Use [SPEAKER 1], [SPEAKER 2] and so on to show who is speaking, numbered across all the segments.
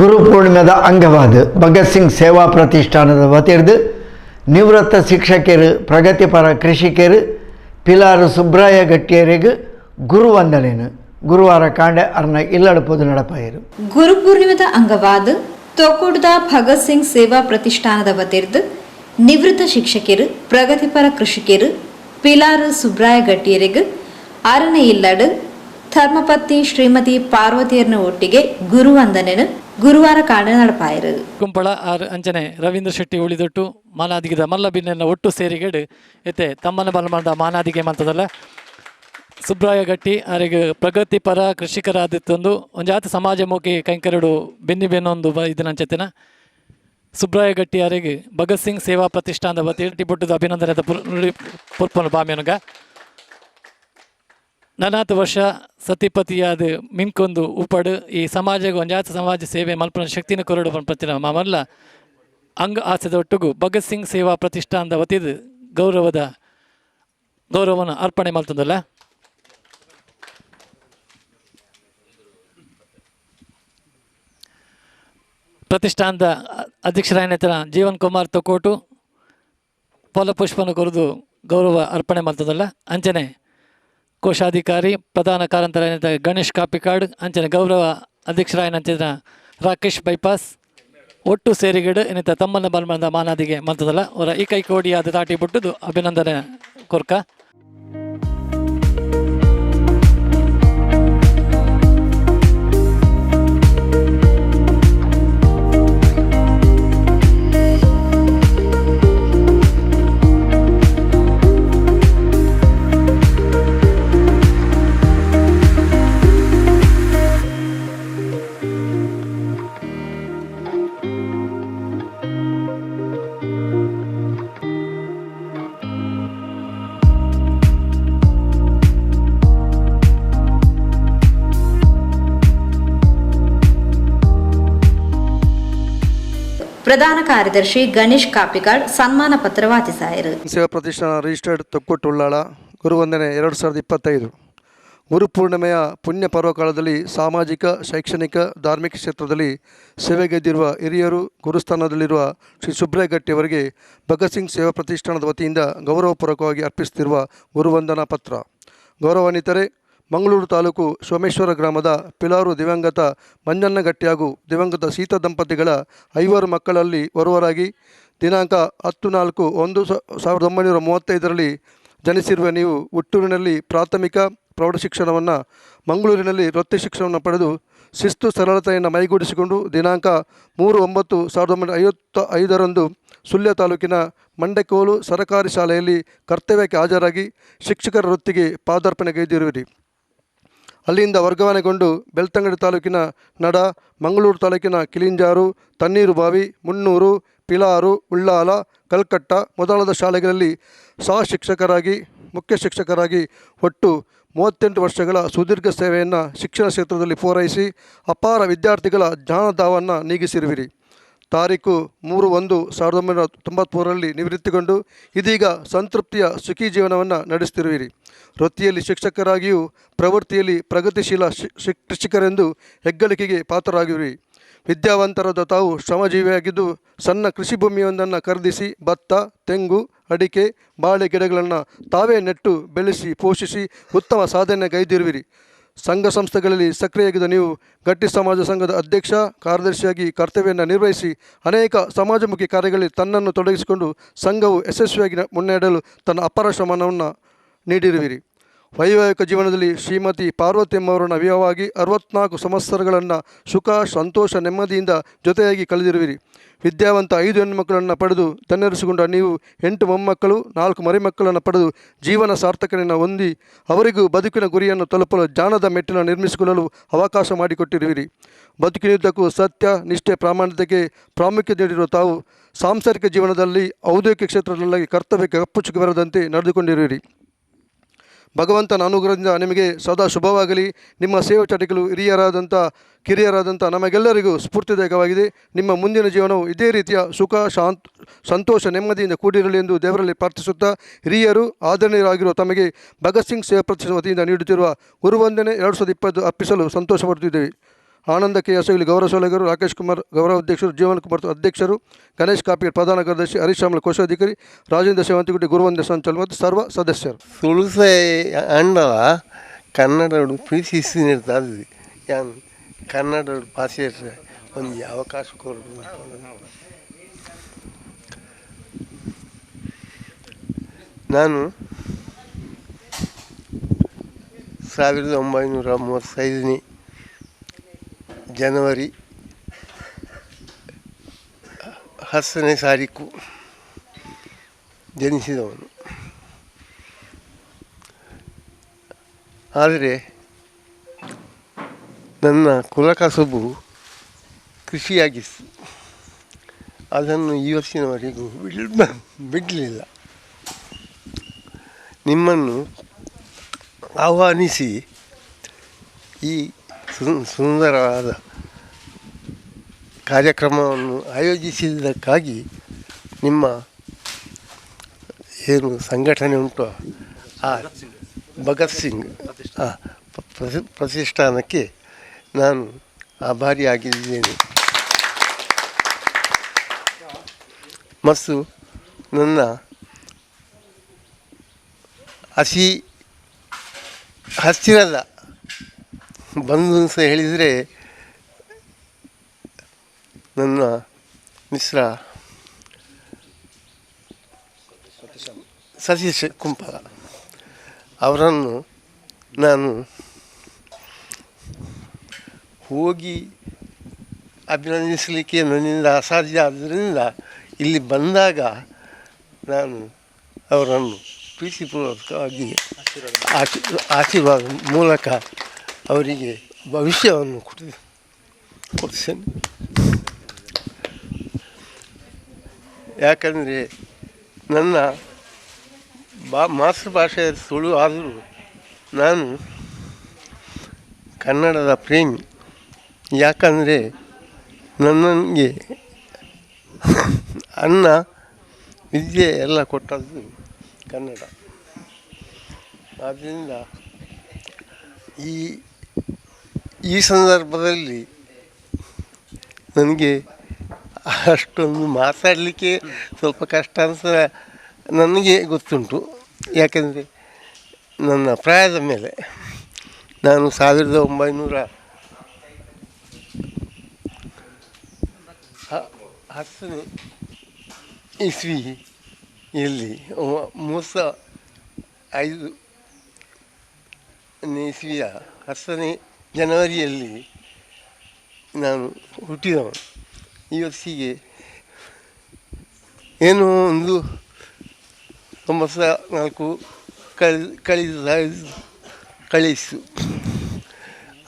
[SPEAKER 1] ಗುರು ಪೂರ್ಣಿಮೆದ ಅಂಗವಾದ ಭಗತ್ ಸಿಂಗ್ ಸೇವಾ ಪ್ರತಿಷ್ಠಾನದ ವತಿರ್ದು ನಿವೃತ್ತ ಶಿಕ್ಷಕರು ಪ್ರಗತಿಪರ ಕೃಷಿಕರು, ಪಿಲಾರು ಸುಬ್ರಾಯ ಗಟ್ಟಿಯರಿಗೆ ಗುರು ವಂದನೆನು ಗುರುವಾರ ಕಾಂಡೆ ಅರ್ನ ಇಲ್ಲಡಪೋದು ನಡಪಾಯರು.
[SPEAKER 2] ಗುರುಪೂರ್ಣಿಮೆದ ಅಂಗವಾದ ತೊಕೊಡ್ದ ಭಗತ್ ಸಿಂಗ್ ಸೇವಾ ಪ್ರತಿಷ್ಠಾನದ ವತಿರ್ದು ನಿವೃತ್ತ ಶಿಕ್ಷಕರು ಪ್ರಗತಿಪರ ಕೃಷಿಕರು, ಪಿಲಾರು ಸುಬ್ರಾಯ ಗಟ್ಟಿಯರಿಗೆ ಅರಣ್ಯ ಇಲ್ಲಡು ಧರ್ಮಪತ್ನಿ ಶ್ರೀಮತಿ ಪಾರ್ವತಿಯರ್ನ ಒಟ್ಟಿಗೆ ಗುರುವಂದನೆನು ಗುರುವಾರ ಕಾಣ ನಡಪಾಯರು.
[SPEAKER 3] ಕುಂಪಳ ಆರ್ ರವೀಂದ್ರ ಶೆಟ್ಟಿ ಉಳಿದೊಟ್ಟು ಮಾನಾದಿಗಿದ ಮಲ್ಲಬಿನ್ನೆಲ್ಲ ಒಟ್ಟು ಸೇರಿಗಡು ಎತ್ತೆ ತಮ್ಮನ ಬಲಮಂದ ಮಾನಾದಿಗೆ ಮಂತದಲ್ಲ ಸುಬ್ರಾಯ ಗಟ್ಟಿ ಅವರಿಗೆ ಪ್ರಗತಿಪರ ಕೃಷಿಕರಾದಿತ್ತೊಂದು ಒಂಜಾತ ಸಮಾಜಮುಖಿ ಕೈಂಕರಡು ಬೆನ್ನಿ ಬೆನ್ನೊಂದು ಬ ಇದನಂಚೆತಿನ ಸುಬ್ರಾಯ ಗಟ್ಟಿ ಅವರಿಗೆ ಭಗತ್ ಸಿಂಗ್ ಸೇವಾ ಪ್ರತಿಷ್ಠಾನದ ವತಿ ಟಿಬುಟ್ಟದ ಅಭಿನಂದನೆ ಪುರ್ಪನು ಬಾಮ್ಯನುಗ. ನನಾತ್ ವರ್ಷ ಸತಿಪತಿಯಾದ ಮಿಂಕೊಂದು ಉಪಡು ಈ ಸಮಾಜಗೂ ಒಂಜಾತ ಸಮಾಜ ಸೇವೆ ಮಲ್ಪನ ಶಕ್ತಿನ ಕೊರಡು ಪ್ರತಿ ಮಾಮಲ್ಲ ಅಂಗ ಆಸೆದ ಒಟ್ಟಿಗೂ ಭಗತ್ ಸಿಂಗ್ ಸೇವಾ ಪ್ರತಿಷ್ಠಾನದ ವತಿದ ಗೌರವದ ಗೌರವವನ್ನು ಅರ್ಪಣೆ ಮಾಡ್ತದಲ್ಲ ಪ್ರತಿಷ್ಠಾನದ ಅಧ್ಯಕ್ಷರಾಯನ ಜೀವನ್ ಕುಮಾರ್ ತೊಕೋಟು ಫಲಪುಷ್ಪನ ಕೊರೆದು ಗೌರವ ಅರ್ಪಣೆ ಮಾಡ್ತದಲ್ಲ ಅಂಚನೆ ಕೋಶಾಧಿಕಾರಿ, ಪ್ರಧಾನ ಕಾರ್ಯಂತರ ಗಣೇಶ್ ಕಾಪಿಕಾಡ್, ಅಂಚನೆ ಗೌರವ ಅಧ್ಯಕ್ಷರಾಯನಂಚಿನ ರಾಕೇಶ್ ಬೈಪಾಸ್, ಒಟ್ಟು ಸೇರಿಗಡು ಇನ್ನಿತ ತಮ್ಮನ ಬಲ್ಮಂದ ಮಾನಾದಿಗೆ ಮಂತದಲ್ಲ ಅವರ ಈ ಕೈ ಕೋಡಿಯಾದ ದಾಟಿ ಬಿಟ್ಟುದು ಅಭಿನಂದನೆ ಕೊರ್ಕ.
[SPEAKER 2] ಪ್ರಧಾನ ಕಾರ್ಯದರ್ಶಿ ಗಣೇಶ್ കാപ്പിക്കാട് ಸನ್ಮಾನ ಪತ್ರ ವಾಚಿಸಾಯರು
[SPEAKER 4] ಸೇವಾ ಪ್ರತಿಷ್ಠಾನ ರಿಜಿಸ್ಟರ್ಡ್ ತೊಕ್ಕೊಟ್ಟು ಉಳ್ಳಾಳ ಗುರುವಂದನೆ ಎರಡು ಸಾವಿರದ ಇಪ್ಪತ್ತೈದು ಗುರುಪೂರ್ಣಿಮೆಯ ಪುಣ್ಯ ಪರ್ವಕಾಲದಲ್ಲಿ ಸಾಮಾಜಿಕ ಶೈಕ್ಷಣಿಕ ಧಾರ್ಮಿಕ ಕ್ಷೇತ್ರದಲ್ಲಿ ಸೇವೆಗೆದ್ದಿರುವ ಹಿರಿಯರು ಗುರುಸ್ಥಾನದಲ್ಲಿರುವ ಶ್ರೀ ಸುಬ್ರಾಯ ಅವರಿಗೆ ಭಗತ್ ಸಿಂಗ್ ಸೇವಾ ಪ್ರತಿಷ್ಠಾನದ ವತಿಯಿಂದ ಗೌರವಪೂರ್ವಕವಾಗಿ ಅರ್ಪಿಸುತ್ತಿರುವ ಗುರುವಂದನಾ ಪತ್ರ ಗೌರವಾನ್ವಿತರೆ ಮಂಗಳೂರು ತಾಲೂಕು ಸೋಮೇಶ್ವರ ಗ್ರಾಮದ ಪಿಲಾರು ದಿವಂಗತ ಮಂಜನ್ನಗಟ್ಟಿ ಹಾಗೂ ದಿವಂಗತ ಸೀತಾ ದಂಪತಿಗಳ ಐವರು ಮಕ್ಕಳಲ್ಲಿ ಒರ್ವರಾಗಿ ದಿನಾಂಕ ಹತ್ತು ನಾಲ್ಕು ಒಂದು ಸಾವಿರದ ಒಂಬೈನೂರ ಮೂವತ್ತೈದರಲ್ಲಿ ಜನಿಸಿರುವ ನೀವು ಹುಟ್ಟೂರಿನಲ್ಲಿ ಪ್ರಾಥಮಿಕ ಪ್ರೌಢ ಶಿಕ್ಷಣವನ್ನು ಮಂಗಳೂರಿನಲ್ಲಿ ವೃತ್ತಿ ಶಿಕ್ಷಣವನ್ನು ಪಡೆದು ಶಿಸ್ತು ಸರಳತೆಯನ್ನು ಮೈಗೂಡಿಸಿಕೊಂಡು ದಿನಾಂಕ ಮೂರು ಒಂಬತ್ತು ಸಾವಿರದ ಒಂಬೈನೂರ ಐವತ್ತ ಐದರಂದು ಸುಳ್ಯ ತಾಲೂಕಿನ ಮಂಡೆಕೋಲು ಸರಕಾರಿ ಶಾಲೆಯಲ್ಲಿ ಕರ್ತವ್ಯಕ್ಕೆ ಹಾಜರಾಗಿ ಶಿಕ್ಷಕರ ವೃತ್ತಿಗೆ ಪಾದಾರ್ಪಣೆಗೈದಿರುವಿರಿ ಅಲ್ಲಿಂದ ವರ್ಗಾವಣೆಗೊಂಡು ಬೆಳ್ತಂಗಡಿ ತಾಲೂಕಿನ ನಡ, ಮಂಗಳೂರು ತಾಲೂಕಿನ ಕಿಲಿಂಜಾರು, ತಣ್ಣೀರುಬಾವಿ, ಮುನ್ನೂರು, ಪಿಲಾರು, ಉಳ್ಳಾಲ, ಕಲ್ಕಟ್ಟ ಮೊದಲಾದ ಶಾಲೆಗಳಲ್ಲಿ ಸಹ ಶಿಕ್ಷಕರಾಗಿ ಮುಖ್ಯ ಶಿಕ್ಷಕರಾಗಿ ಒಟ್ಟು ಮೂವತ್ತೆಂಟು ವರ್ಷಗಳ ಸುದೀರ್ಘ ಸೇವೆಯನ್ನು ಶಿಕ್ಷಣ ಕ್ಷೇತ್ರದಲ್ಲಿ ಪೂರೈಸಿ ಅಪಾರ ವಿದ್ಯಾರ್ಥಿಗಳ ಜ್ಞಾನದಾವನ್ನು ನೀಗಿಸಿರುವಿರಿ. ತಾರೀಕು ಮೂರು ಒಂದು ಸಾವಿರದ ಒಂಬೈನೂರ ತೊಂಬತ್ತ್ಮೂರರಲ್ಲಿ ನಿವೃತ್ತಿಗೊಂಡು ಇದೀಗ ಸಂತೃಪ್ತಿಯ ಸುಖಿ ಜೀವನವನ್ನು ನಡೆಸುತ್ತಿರುವಿರಿ. ವೃತ್ತಿಯಲ್ಲಿ ಶಿಕ್ಷಕರಾಗಿಯೂ ಪ್ರವೃತ್ತಿಯಲ್ಲಿ ಪ್ರಗತಿಶೀಲ ಶಿ ಶಿ- ಕೃಷಿಕರೆಂದು ಹೆಗ್ಗಳಿಕೆಗೆ ಪಾತ್ರರಾಗಿರುವಿರಿ. ವಿದ್ಯಾವಂತರಾದ ತಾವು ಶ್ರಮಜೀವಿಯಾಗಿದ್ದು ಸಣ್ಣ ಕೃಷಿ ಭೂಮಿಯೊಂದನ್ನು ಖರೀದಿಸಿ ಭತ್ತ, ತೆಂಗು, ಅಡಿಕೆ, ಬಾಳೆ ಗಿಡಗಳನ್ನು ತಾವೇ ನೆಟ್ಟು ಬೆಳೆಸಿ ಪೋಷಿಸಿ ಉತ್ತಮ ಸಾಧನೆಗೈದಿರುವಿರಿ ಸಂಘ ಸಂಸ್ಥೆಗಳಲ್ಲಿ ಸಕ್ರಿಯಾಗಿದ್ದ ನೀವು, ಗಟ್ಟಿ ಸಮಾಜ ಸಂಘದ ಅಧ್ಯಕ್ಷ, ಕಾರ್ಯದರ್ಶಿಯಾಗಿ ಕರ್ತವ್ಯವನ್ನು ನಿರ್ವಹಿಸಿ ಅನೇಕ ಸಮಾಜಮುಖಿ ಕಾರ್ಯಗಳಲ್ಲಿ ತನ್ನನ್ನು ತೊಡಗಿಸಿಕೊಂಡು ಸಂಘವು ಯಶಸ್ವಿಯಾಗಿ ಮುನ್ನಡೆಯಲು ತನ್ನ ಅಪಾರ ಶ್ರಮವನ್ನು ನೀಡಿರುವಿರಿ. ವೈವಾಹಿಕ ಜೀವನದಲ್ಲಿ ಶ್ರೀಮತಿ ಪಾರ್ವತಿ ಎಂಬವರನ್ನ ವಿವಾಹವಾಗಿ ಅರವತ್ನಾಲ್ಕು ಸಂವತ್ಸರಗಳನ್ನು ಸುಖ, ಸಂತೋಷ, ನೆಮ್ಮದಿಯಿಂದ ಜೊತೆಯಾಗಿ ಕಳೆದಿರುವಿರಿ. ವಿದ್ಯಾವಂತ ಐದು ಹೆಣ್ಣುಮಕ್ಕಳನ್ನು ಪಡೆದು ತನ್ನೆರಿಸಿಕೊಂಡ ನೀವು ಎಂಟು ಮೊಮ್ಮಕ್ಕಳು, ನಾಲ್ಕು ಮರಿಮಕ್ಕಳನ್ನು ಪಡೆದು ಜೀವನ ಸಾರ್ಥಕನನ್ನು ಹೊಂದಿ ಅವರಿಗೂ ಬದುಕಿನ ಗುರಿಯನ್ನು ತಲುಪಲು ಜಾಣದ ಮೆಟ್ಟಿನ ನಿರ್ಮಿಸಿಕೊಳ್ಳಲು ಅವಕಾಶ ಮಾಡಿಕೊಟ್ಟಿರುವಿರಿ. ಬದುಕಿನುದ್ದಕ್ಕೂ ಸತ್ಯ, ನಿಷ್ಠೆ, ಪ್ರಾಮಾಣಿಕತೆಗೆ ಪ್ರಾಮುಖ್ಯತೆ ನೀಡಿರುವ ತಾವು ಸಾಂಸಾರಿಕ ಜೀವನದಲ್ಲಿ ಔದ್ಯೋಗಿಕ ಕ್ಷೇತ್ರದಲ್ಲಿ ಕರ್ತವ್ಯಕ್ಕೆ ಅಪ್ಪುಚುಕಿ ಬರದಂತೆ ನಡೆದುಕೊಂಡಿರುವಿರಿ. ಭಗವಂತನ ಅನುಗ್ರಹದಿಂದ ನಿಮಗೆ ಸದಾ ಶುಭವಾಗಲಿ. ನಿಮ್ಮ ಸೇವಾ ಚಟಗಳು ಹಿರಿಯರಾದಂಥ, ಕಿರಿಯರಾದಂಥ ನಮಗೆಲ್ಲರಿಗೂ ಸ್ಫೂರ್ತಿದಾಯಕವಾಗಿದೆ. ನಿಮ್ಮ ಮುಂದಿನ ಜೀವನವು ಇದೇ ರೀತಿಯ ಸುಖ, ಶಾಂತ್, ಸಂತೋಷ, ನೆಮ್ಮದಿಯಿಂದ ಕೂಡಿರಲಿ ಎಂದು ದೇವರಲ್ಲಿ ಪ್ರಾರ್ಥಿಸುತ್ತಾ, ಹಿರಿಯರು, ಆದರಣೀಯರಾಗಿರುವ ತಮಗೆ ಭಗತ್ ಸಿಂಗ್ ಸೇವಾ ಪ್ರತಿಷ್ಠಾನ ವತಿಯಿಂದ ನೀಡುತ್ತಿರುವ ಗುರುವಂದನೆ ಎರಡು ಸಾವಿರದ ಇಪ್ಪತ್ತು ಅರ್ಪಿಸಲು ಸಂತೋಷಪಡುತ್ತಿದ್ದೇವೆ. ಆನಂದ ಕೆ ಅಸಗಲಿ ಗೌರವ ಸಲಹೆಗಾರರು ರಾಕೇಶ್ ಕುಮಾರ್, ಗೌರವ ಅಧ್ಯಕ್ಷರು ಜೀವನ್ ಕುಮಾರ್ ಅಧ್ಯಕ್ಷರು ಗಣೇಶ್ ಕಾಪಿ ಪ್ರಧಾನ ಕಾರ್ಯದರ್ಶಿ ಹರೀಶ್ ಶ್ಯಾಮಲ ಕೋಶಾಧಿಕಾರಿ ರಾಜೇಂದ್ರ ಸೇವಂತಿಗುಡಿ ಗುರುವಂದ ಸಂಚಲ್ ಮತ್ತು ಸರ್ವ ಸದಸ್ಯರು.
[SPEAKER 5] ತುಳಸೆ ಅಂಡವ ಕನ್ನಡ ಪ್ರೀತಿಸಿ ನಿರ್ತಾದ ಕನ್ನಡ ಭಾಷೆ ಒಂದು ಅವಕಾಶ ಕೊಡು ನಾನು ಸಾವಿರದ ಒಂಬೈನೂರ ಮೂವತ್ತೈದನೇ ಜನವರಿ ಹತ್ತನೇ ತಾರೀಕು ಜನಿಸಿದವನು. ಆದರೆ ನನ್ನ ಕುಲಕಸುಬು ಕೃಷಿಯಾಗಿತ್ತು. ಅದನ್ನು ಇವತ್ತಿನವರೆಗೂ ಬಿಡ್, ಬಿಡಲಿಲ್ಲ. ನಿಮ್ಮನ್ನು ಆಹ್ವಾನಿಸಿ ಈ ಸುಂದರವಾದ ಕಾರ್ಯಕ್ರಮವನ್ನು ಆಯೋಜಿಸಿದ್ದಕ್ಕಾಗಿ ನಿಮ್ಮ ಏನು ಸಂಘಟನೆ ಉಂಟು? ಆ ಭಗತ್ ಸಿಂಗ್ ಆ, ಪ್ರತಿ- ಪ್ರತಿಷ್ಠಾನಕ್ಕೆ ನಾನು ಆಭಾರಿಯಾಗಿದ್ದೇನೆ. ಮತ್ತು ನನ್ನ ಹಸಿ ಹತ್ತಿರದ ಬಂಧು ಸಹ ಹೇಳಿದರೆ ನನ್ನ ಮಿಶ್ರ ಸತೀಶ್ ಕುಂಪಲ ಅವರನ್ನು ನಾನು ಹೋಗಿ ಅಭಿನಂದಿಸಲಿಕ್ಕೆ ನನ್ನಿಂದ ಅಸಾಧ್ಯ ಆದ್ದರಿಂದ ಇಲ್ಲಿ ಬಂದಾಗ ನಾನು ಅವರನ್ನು ಪ್ರೀತಿಪೂರ್ವಕವಾಗಿ ಆಶೀ ಆಶೀರ್ವಾದ ಮೂಲಕ ಅವರಿಗೆ ಭವಿಷ್ಯವನ್ನು ಕೊಡಿ. ಕೊಡಿಸ್ತೇನೆ ಯಾಕಂದರೆ ನನ್ನ ಬಾ ಮಾತೃಭಾಷೆ ತುಳು ಆದರೂ ನಾನು ಕನ್ನಡದ ಪ್ರೇಮಿ. ಯಾಕಂದರೆ ನನಗೆ ಅನ್ನ, ವಿದ್ಯೆ ಎಲ್ಲ ಕೊಟ್ಟದ್ದು ಕನ್ನಡ. ಆದ್ದರಿಂದ ಈ ಈ ಸಂದರ್ಭದಲ್ಲಿ ನನಗೆ ಅಷ್ಟೊಂದು ಮಾತಾಡಲಿಕ್ಕೆ ಸ್ವಲ್ಪ ಕಷ್ಟ ಅಂತ ನನಗೆ ಗೊತ್ತುಂಟು. ಯಾಕೆಂದರೆ ನನ್ನ ಪ್ರಾಯದ ಮೇಲೆ ನಾನು ಸಾವಿರದ ಒಂಬೈನೂರ ಹತ್ತನೇ ಇಸ್ವಿ ಇಲ್ಲಿ ಮೂಸ ಐದು ಇಸ್ವಿಯ ಹತ್ತನೇ ಜನವರಿಯಲ್ಲಿ ನಾನು ಹುಟ್ಟಿದವನು. ಇವತ್ತಿಗೆ ಏನೋ ಒಂದು ಒಂಬತ್ತು ನಾಲ್ಕು ಕಳಿ ಕಳಿಸ ಕಳಿಸು.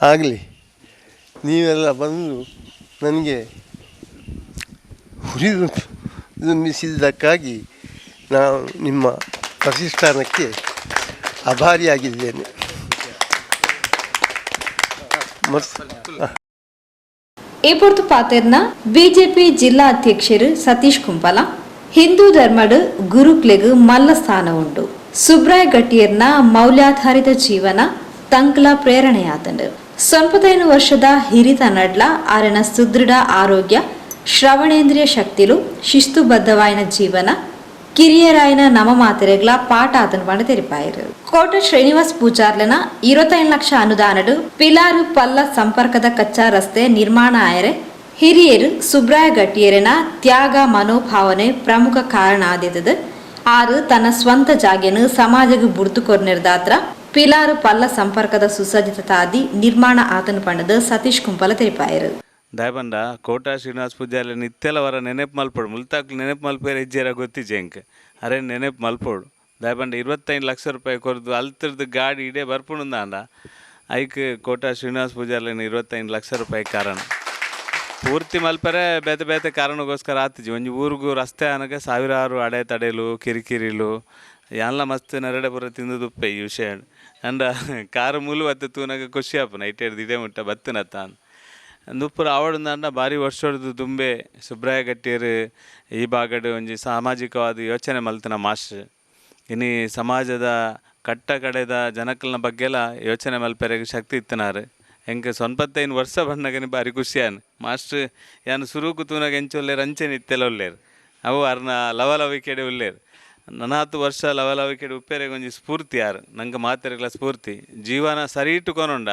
[SPEAKER 5] ಆಗಲಿ, ನೀವೆಲ್ಲ ಬಂದು ನನಗೆ ಹುರಿದು ದುಂಬಿಸಿದ್ದಕ್ಕಾಗಿ ನಾನು ನಿಮ್ಮ ಪ್ರತಿಷ್ಠಾನಕ್ಕೆ ಆಭಾರಿಯಾಗಿದ್ದೇನೆ.
[SPEAKER 2] ಈ ಪೊರ್ತು ಪಾತೆರ್ನ ಬಿಜೆಪಿ ಜಿಲ್ಲಾ ಅಧ್ಯಕ್ಷರು ಸತೀಶ್ ಕುಂಪಲ, ಹಿಂದೂ ಧರ್ಮಡ್ ಗುರುಕ್ಲೆಗ್ ಮಲ್ಲ ಸ್ಥಾನ ಉಂಟು ಸುಬ್ರಾಯ್ ಗಟ್ಟಿಯರ್ನ ಮೌಲ್ಯಾಧಾರಿತ ಜೀವನ ತಂಕ್ಲ ಪ್ರೇರಣೆಯಾತಂಡು. ಸ್ವಲ್ಪತೈನು ವರ್ಷದ ಹಿರಿತ ನಡ್ಲ ಆರನ ಸುದೃಢ ಆರೋಗ್ಯ ಶ್ರವಣೇಂದ್ರಿಯ ಶಕ್ತಿಲು ಶಿಸ್ತುಬದ್ಧವಾಯಿನ ಜೀವನ ಕಿರಿಯರಾಯನ ನವಮಾತೆರೆಗ್ಲ ಪಾಠ ಆತನ ಪಂಡ ತೆರಿಪಾಯರು. ಕೋಟ ಶ್ರೀನಿವಾಸ್ ಪೂಜಾರ್ಲನ ಇರುವತ್ತೈದು ಲಕ್ಷ ಅನುದಾನಡು ಪಿಲಾರು ಪಲ್ಲ ಸಂಪರ್ಕದ ಕಚ್ಚಾ ರಸ್ತೆ ನಿರ್ಮಾಣ ಆಯರೆ ಹಿರಿಯರು ಸುಬ್ರಾಯ ಗಟ್ಟಿಯರನ ತ್ಯಾಗ ಮನೋಭಾವನೆ ಪ್ರಮುಖ ಕಾರಣ ಆದಿದ್ದದು ಆರು ತನ್ನ ಸ್ವಂತ ಜಾಗೆನು ಸಮಾಜಕ್ಕೆ ಬುಡ್ತು ಕೊರ್ನಿರ್ದಾತ್ರ ಪಿಲಾರು ಪಲ್ಲ ಸಂಪರ್ಕದ ಸುಸಜ್ಜಿತಾದಿ ನಿರ್ಮಾಣ ಆತನ ಪಂಡದ ಸತೀಶ್ ಕುಂಪಲ ತೆರಿಪಾಯರು.
[SPEAKER 6] ದಾಯಬಂಡ ಕೋಟ ಶ್ರೀನಿವಾಸ ಪೂಜಾರಿ ನಿತ್ಯಲ ವರ ನೆನಪು ಮಲ್ಪೋಡು. ಮುಲ್ತಾಕ್ಲು ನೆನಪು ಮಲ್ಪೇರ ಇಜ್ಜೇರ ಗೊತ್ತಿಜ್ಜೆ ಅರೆ ನೆನಪು ಮಲ್ಪೋಡು. ದಾಯಬಂಡ ಇರುವತ್ತೈದು ಲಕ್ಷ ರೂಪಾಯಿ ಕೊರದು ಅಲ್ತಿರ್ದು ಗಾಡಿ ಇಡೇ ಬರ್ಪುಣಂದ ಅಂದ ಐಕ್ ಕೋಟ ಶ್ರೀನಿವಾಸ ಪೂಜಾರಿನ ಇರುವತ್ತೈದು ಲಕ್ಷ ರೂಪಾಯಿ ಕಾರಣ. ಪೂರ್ತಿ ಮಲ್ಪರೆ ಬೇತೆ ಬೇತೆ ಕಾರಣಗೋಸ್ಕರ ಆತಿಜಿ ಒಂಜಿ ಊರಿಗೂ ರಸ್ತೆ ಅನಗ ಸಾವಿರಾರು ಅಡೆ ತಡೆಲು, ಕಿರಿಕಿರಿಲು ಎಲ್ಲ ಮಸ್ತ್ ನೆರಡೆ ತಿಂದು ತಿಂದುದುಪ್ಪೆ ಈ ವಿಷಯ. ಅಂಡ ಕಾರು ಮುಲು ಅತ್ತ ತೂನಾಗ ಖುಷಿ ಆಪುನ. ಹಿಡ್ದು ಇದೇ ಮುಟ್ಟ ಬತ್ತನತ್ತ ದುಪ್ಪುರ ನನ್ನ ಭಾರಿ ವರ್ಷದ ದುಂಬೆ ಸುಬ್ರಾಯ ಗಟ್ಟಿಯರು ಈ ಬಾಗಡ್ ಒಂಜಿ ಸಾಮಾಜಿಕವಾದ ಯೋಚನೆ ಮಲ್ತನ ಮಾಸ್ಟರ್ ಇನಿ ಸಮಾಜದ ಕಟ್ಟ ಕಡೆದ ಜನಕಲ್ನ ಬಗ್ಗೆಲ್ಲ ಯೋಚನೆ ಮಲ್ಪೆರೆಗೆ ಶಕ್ತಿ ಇತ್ತನಾರು ಹೆಂಗೆ ಸೊನ್ಪತ್ತೈದು ವರ್ಷ ಬಂದಾಗನೇ ಭಾರಿ ಖುಷಿಯಾನ್ ಮಾಸ್ಟ್ರ್ ಯಾನು ಸುರುಕು ತೂನಾಗ ಎಂಚೊಲ್ಲೇರು ಅಂಚೆನ ಇತ್ತೆಲ್ಲ ಒಳ್ಳೇರು ಅವು ಅರ್ನ ಲವಲವಿಕೆಡೆ ನನ್ನ ಹತ್ತು ವರ್ಷ ಲವಲವಿಕೆಡೆ ಉಪ್ಪೇರೆಗೆ ಒಂಜಿ ಸ್ಫೂರ್ತಿ ಯಾರು. ನಂಗೆ ಮಾತೆರೆಗಳ ಸ್ಫೂರ್ತಿ. ಜೀವನ ಸರಿ ಇಟ್ಟುಕೊಂಡ